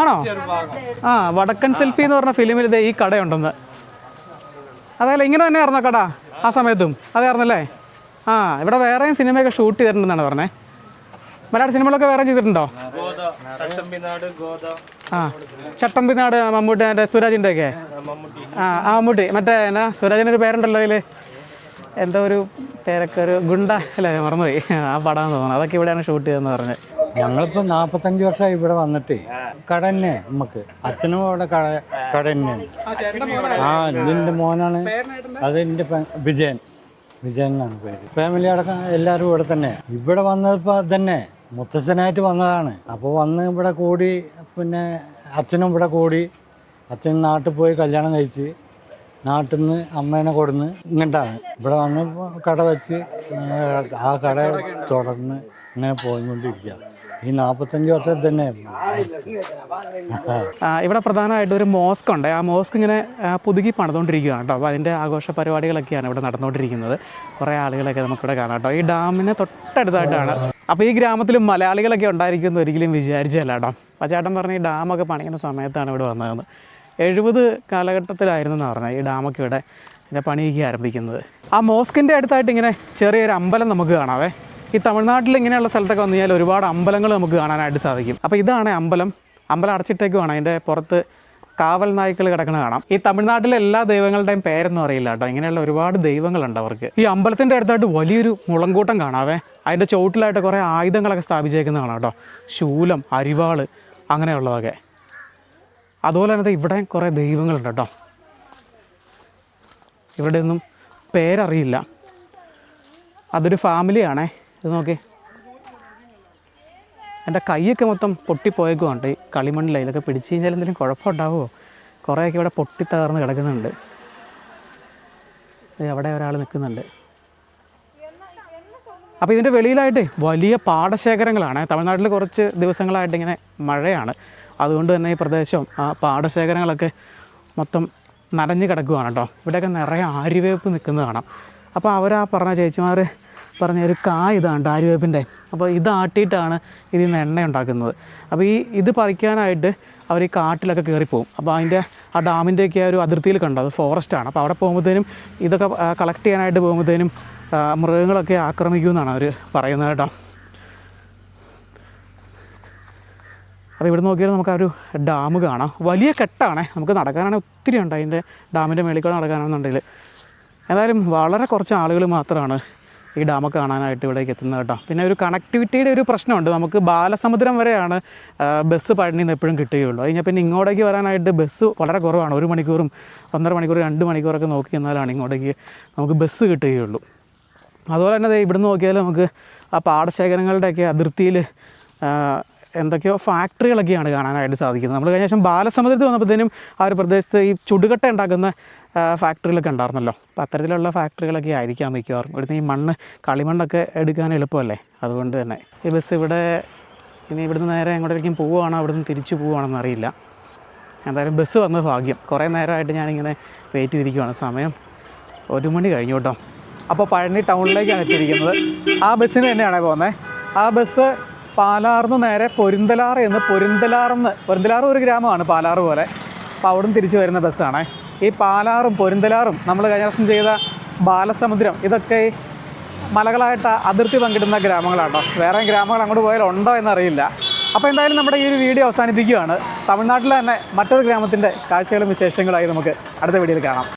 ആണോ? ആ വടക്കൻ സെൽഫി എന്ന് പറഞ്ഞ ഫിലിമിൽ ഇതേ ഈ കടയുണ്ടെന്ന്. അതല്ല ഇങ്ങനെ തന്നെയായിരുന്നോ കട ആ സമയത്തും. അതായിരുന്നല്ലേ ആ ഇവിടെ വേറെയും സിനിമയൊക്കെ ഷൂട്ട് ചെയ്തിട്ടുണ്ടെന്നാണ് പറഞ്ഞേ. മലയാള സിനിമകളൊക്കെ വേറെ ചെയ്തിട്ടുണ്ടോ? ഗോദ ചട്ടമ്പിനാട് ഗോദ. ആ ചട്ടമ്പിനാട് മമ്മൂട്ടി മറ്റേ സുരാജിന്റെ ഒക്കെ മമ്മൂട്ടി. ആ ആ മമ്മൂട്ടി. മറ്റേ എന്നാ സുരാജിന്റെ ഒരു പേരുണ്ടല്ലോ അതിൽ എന്തോ ഒരു പേരൊക്കെ ഒരു ഗുണ്ട. അല്ലേ മറന്നുപോയി. ആ പടം തോന്നുന്നു. അതൊക്കെ ഇവിടെയാണ് ഷൂട്ട് ചെയ്തതെന്ന് പറഞ്ഞത് ഞങ്ങളിപ്പോൾ നാൽപ്പത്തഞ്ച് വർഷമായി ഇവിടെ വന്നിട്ട്. കട തന്നെ നമുക്ക് അച്ഛനും അവിടെ കട കട തന്നെയാണ്. ആ ഇതിന്റെ മോനാണ്. അത് എന്റെ വിജയൻ. വിജയൻ എന്നാണ് പേര്. ഫാമിലി അടക്കം എല്ലാവരും ഇവിടെ തന്നെ. ഇവിടെ വന്നപ്പോൾ തന്നെ മുത്തച്ഛനായിട്ട് വന്നതാണ്. അപ്പോൾ വന്ന് ഇവിടെ കൂടി പിന്നെ അച്ഛനും ഇവിടെ കൂടി. അച്ഛൻ നാട്ടിൽ പോയി കല്യാണം കഴിച്ച് നാട്ടിൽ നിന്ന് അമ്മേനെ കൊടുന്ന് ഇങ്ങോട്ടാണ്. ഇവിടെ വന്ന് കട വെച്ച് ആ കട തുടർന്ന് ഇങ്ങനെ പോയിക്കൊണ്ടിരിക്കുക ഈ നാൽപ്പത്തഞ്ച് വർഷം തന്നെ. ഇവിടെ പ്രധാനമായിട്ട് ഒരു മോസ്ക് ഉണ്ട്. ആ മോസ്ക് ഇങ്ങനെ പുതുക്കി പണിതുകൊണ്ടിരിക്കുകയാണ് കേട്ടോ. അപ്പോൾ അതിന്റെ ആഘോഷ പരിപാടികളൊക്കെയാണ് ഇവിടെ നടന്നുകൊണ്ടിരിക്കുന്നത്. കുറേ ആളുകളൊക്കെ നമുക്കിവിടെ കാണാം കേട്ടോ. ഈ ഡാമിന് തൊട്ടടുത്തായിട്ടാണ്. അപ്പോൾ ഈ ഗ്രാമത്തിൽ മലയാളികളൊക്കെ ഉണ്ടായിരിക്കുമെന്ന് ഒരിക്കലും വിചാരിച്ചല്ല കേട്ടോ. അപ്പോൾ ചേട്ടൻ പറഞ്ഞ ഈ ഡാമൊക്കെ പണിയുന്ന സമയത്താണ് ഇവിടെ വന്നതെന്ന് എഴുപത് കാലഘട്ടത്തിലായിരുന്നു എന്ന് പറഞ്ഞാൽ ഈ ഡാമൊക്കെ ഇവിടെ പണിയൊക്കെ ആരംഭിക്കുന്നത്. ആ മോസ്കിന്റെ അടുത്തായിട്ട് ഇങ്ങനെ ചെറിയൊരു അമ്പലം നമുക്ക് കാണാവേ. ഈ തമിഴ്നാട്ടിൽ ഇങ്ങനെയുള്ള സ്ഥലത്തൊക്കെ വന്നു കഴിഞ്ഞാൽ ഒരുപാട് അമ്പലങ്ങൾ നമുക്ക് കാണാനായിട്ട് സാധിക്കും. അപ്പോൾ ഇതാണ് അമ്പലം. അമ്പലം അടച്ചിട്ടേക്കുവാണ്. അതിന്റെ പുറത്ത് കാവൽ നായ്ക്കൾ കിടക്കുന്ന കാണാം. ഈ തമിഴ്നാട്ടിലെ എല്ലാ ദൈവങ്ങളുടെയും പേരൊന്നും അറിയില്ല കേട്ടോ. ഇങ്ങനെയുള്ള ഒരുപാട് ദൈവങ്ങളുണ്ട് അവർക്ക്. ഈ അമ്പലത്തിന്റെ അടുത്തായിട്ട് വലിയൊരു മുളങ്കൂട്ടം കാണാവേ. അതിന്റെ ചുവട്ടിലായിട്ട് കുറേ ആയുധങ്ങളൊക്കെ സ്ഥാപിച്ചേക്കുന്ന കാണാം കേട്ടോ. ശൂലം അരിവാൾ അങ്ങനെയുള്ളതൊക്കെ. അതുപോലെ തന്നെ ഇവിടെ കുറേ ദൈവങ്ങളുണ്ട് കേട്ടോ. ഇവിടെയൊന്നും പേരറിയില്ല. അതൊരു ഫാമിലിയാണേ ഇത് നോക്കി. എന്റെ കൈയൊക്കെ മൊത്തം പൊട്ടിപ്പോയേക്കുണ്ട് ഈ കളിമണ്ണിൽ ഇതൊക്കെ പിടിച്ചു കഴിഞ്ഞാൽ എന്തെങ്കിലും കുഴപ്പമുണ്ടാവുമോ? കുറേയൊക്കെ ഇവിടെ പൊട്ടിത്തകർന്ന് കിടക്കുന്നുണ്ട്. അവിടെ ഒരാൾ നിൽക്കുന്നുണ്ട്. അപ്പോൾ ഇതിന്റെ വെളിയിലായിട്ട് വലിയ പാടശേഖരങ്ങളാണ്. തമിഴ്നാട്ടിൽ കുറച്ച് ദിവസങ്ങളായിട്ട് ഇങ്ങനെ മഴയാണ്. അതുകൊണ്ട് തന്നെ ഈ പ്രദേശം ആ പാടശേഖരങ്ങളൊക്കെ മൊത്തം നനഞ്ഞ് കിടക്കുകയാണ് കേട്ടോ. ഇവിടെയൊക്കെ നിറയെ ആര്യവേപ്പ് നിൽക്കുന്നത് കാണാം. അപ്പോൾ അവരാ പറഞ്ഞ ചേച്ചിമാർ പറഞ്ഞ ഒരു കായ ഇതാണ് ആര്യവേപ്പിന്റെ അപ്പോൾ ഇത് ആട്ടിയിട്ടാണ് ഇതിൽ നിന്ന് എണ്ണ ഉണ്ടാക്കുന്നത് അപ്പോൾ ഈ ഇത് പറിക്കാനായിട്ട് അവർ ഈ കാട്ടിലൊക്കെ കയറിപ്പോവും. അപ്പോൾ അതിന്റെ ആ ഡാമിന്റെയൊക്കെ ഒരു അതിർത്തിയിൽ കണ്ടു? അത് ഫോറസ്റ്റാണ് അപ്പോൾ അവിടെ പോകുമ്പോഴത്തേനും ഇതൊക്കെ കളക്ട് ചെയ്യാനായിട്ട് പോകുമ്പോഴത്തേനും മൃഗങ്ങളൊക്കെ ആക്രമിക്കുമെന്നാണ് അവർ പറയുന്നത് കേട്ടോ. അപ്പോൾ ഇവിടെ നോക്കിയാൽ നമുക്ക് ആ ഒരു ഡാം കാണാം. വലിയ കെട്ടാണേ. നമുക്ക് നടക്കാനാണെങ്കിൽ ഒത്തിരി ഉണ്ട്. അതിന്റെ ഡാമിന്റെ മേളിൽ കൂടെ നടക്കാനാണെന്നുണ്ടെങ്കിൽ. എന്തായാലും വളരെ കുറച്ച് ആളുകൾ മാത്രമാണ് ഈ ഡാമൊക്കെ കാണാനായിട്ട് ഇവിടേക്ക് എത്തുന്നത് കേട്ടോ. പിന്നെ ഒരു കണക്ടിവിറ്റിയുടെ ഒരു പ്രശ്നമുണ്ട്. നമുക്ക് ബാലസമുദ്രം വരെയാണ് ബസ് പഴനിയിൽ എപ്പോഴും കിട്ടുകയുള്ളൂ. കഴിഞ്ഞാൽ പിന്നെ ഇങ്ങോട്ടേക്ക് വരാനായിട്ട് ബസ് വളരെ കുറവാണ്. ഒരു മണിക്കൂറും ഒന്നര മണിക്കൂർ രണ്ട് മണിക്കൂറൊക്കെ നോക്കി എന്നാലാണ് ഇങ്ങോട്ടേക്ക് നമുക്ക് ബസ് കിട്ടുകയുള്ളൂ. അതുപോലെ തന്നെ ഇവിടുന്ന് നോക്കിയാൽ നമുക്ക് ആ പാടശേഖരങ്ങളുടെയൊക്കെ അതിർത്തിയിൽ എന്തൊക്കെയോ ഫാക്ടറികളൊക്കെയാണ് കാണാനായിട്ട് സാധിക്കുന്നത്. നമ്മൾ കഴിഞ്ഞ ശേഷം ബാലസമുദ്രത്തിൽ വന്നപ്പോഴത്തേനും ആ ഒരു പ്രദേശത്ത് ഈ ചുടുകട്ട ഉണ്ടാക്കുന്ന ഫാക്ടറികളൊക്കെ ഉണ്ടായിരുന്നല്ലോ. അപ്പോൾ അത്തരത്തിലുള്ള ഫാക്ടറികളൊക്കെ ആയിരിക്കാം മിക്കവാറും. ഇവിടുന്ന് ഈ മണ്ണ് കളിമണ്ണൊക്കെ എടുക്കാൻ എളുപ്പമല്ലേ? അതുകൊണ്ട് തന്നെ. ഈ ബസ് ഇവിടെ ഇനി ഇവിടുന്ന് നേരെ എങ്ങോട്ടേക്കും പോവുകയാണോ അവിടുന്ന് തിരിച്ചു പോവുകയാണെന്ന് അറിയില്ല. എന്തായാലും ബസ് വന്ന ഭാഗ്യം. കുറേ നേരമായിട്ട് ഞാനിങ്ങനെ വെയിറ്റ് ചെയ്തിരിക്കുകയാണ് സമയം ഒരു മണി കഴിഞ്ഞു കേട്ടോ. അപ്പോൾ പഴനി ടൗണിലേക്കാണ് എത്തിയിരിക്കുന്നത്. ആ ബസ്സിന് തന്നെയാണ് പോകുന്നത് ആ ബസ് പാലാറിന്ന് നേരെ പൊരിന്തലാറ് എന്ന് പൊരിന്തലാറെന്ന് പൊരിന്തലാറ് ഒരു ഗ്രാമമാണ് പാലാറ് പോലെ. അപ്പോൾ അവിടുന്ന് തിരിച്ചു വരുന്ന ബസ്സാണ് ഈ പാലാറും പൊരിന്തലാറും നമ്മൾ കഴിഞ്ഞ ദിവസം ചെയ്ത ബാലസമുദ്രം ഇതൊക്കെ മലകളായിട്ട് അതിർത്തി പങ്കിടുന്ന ഗ്രാമങ്ങളാണോ? വേറെ ഗ്രാമങ്ങൾ അങ്ങോട്ട് പോയാൽ ഉണ്ടോ എന്നറിയില്ല. അപ്പോൾ എന്തായാലും നമ്മുടെ ഈ ഒരു വീഡിയോ അവസാനിപ്പിക്കുകയാണ്. തമിഴ്നാട്ടിലെ തന്നെ മറ്റൊരു ഗ്രാമത്തിന്റെ കാഴ്ചകളും വിശേഷങ്ങളായി നമുക്ക് അടുത്ത വീഡിയോയിൽ കാണാം.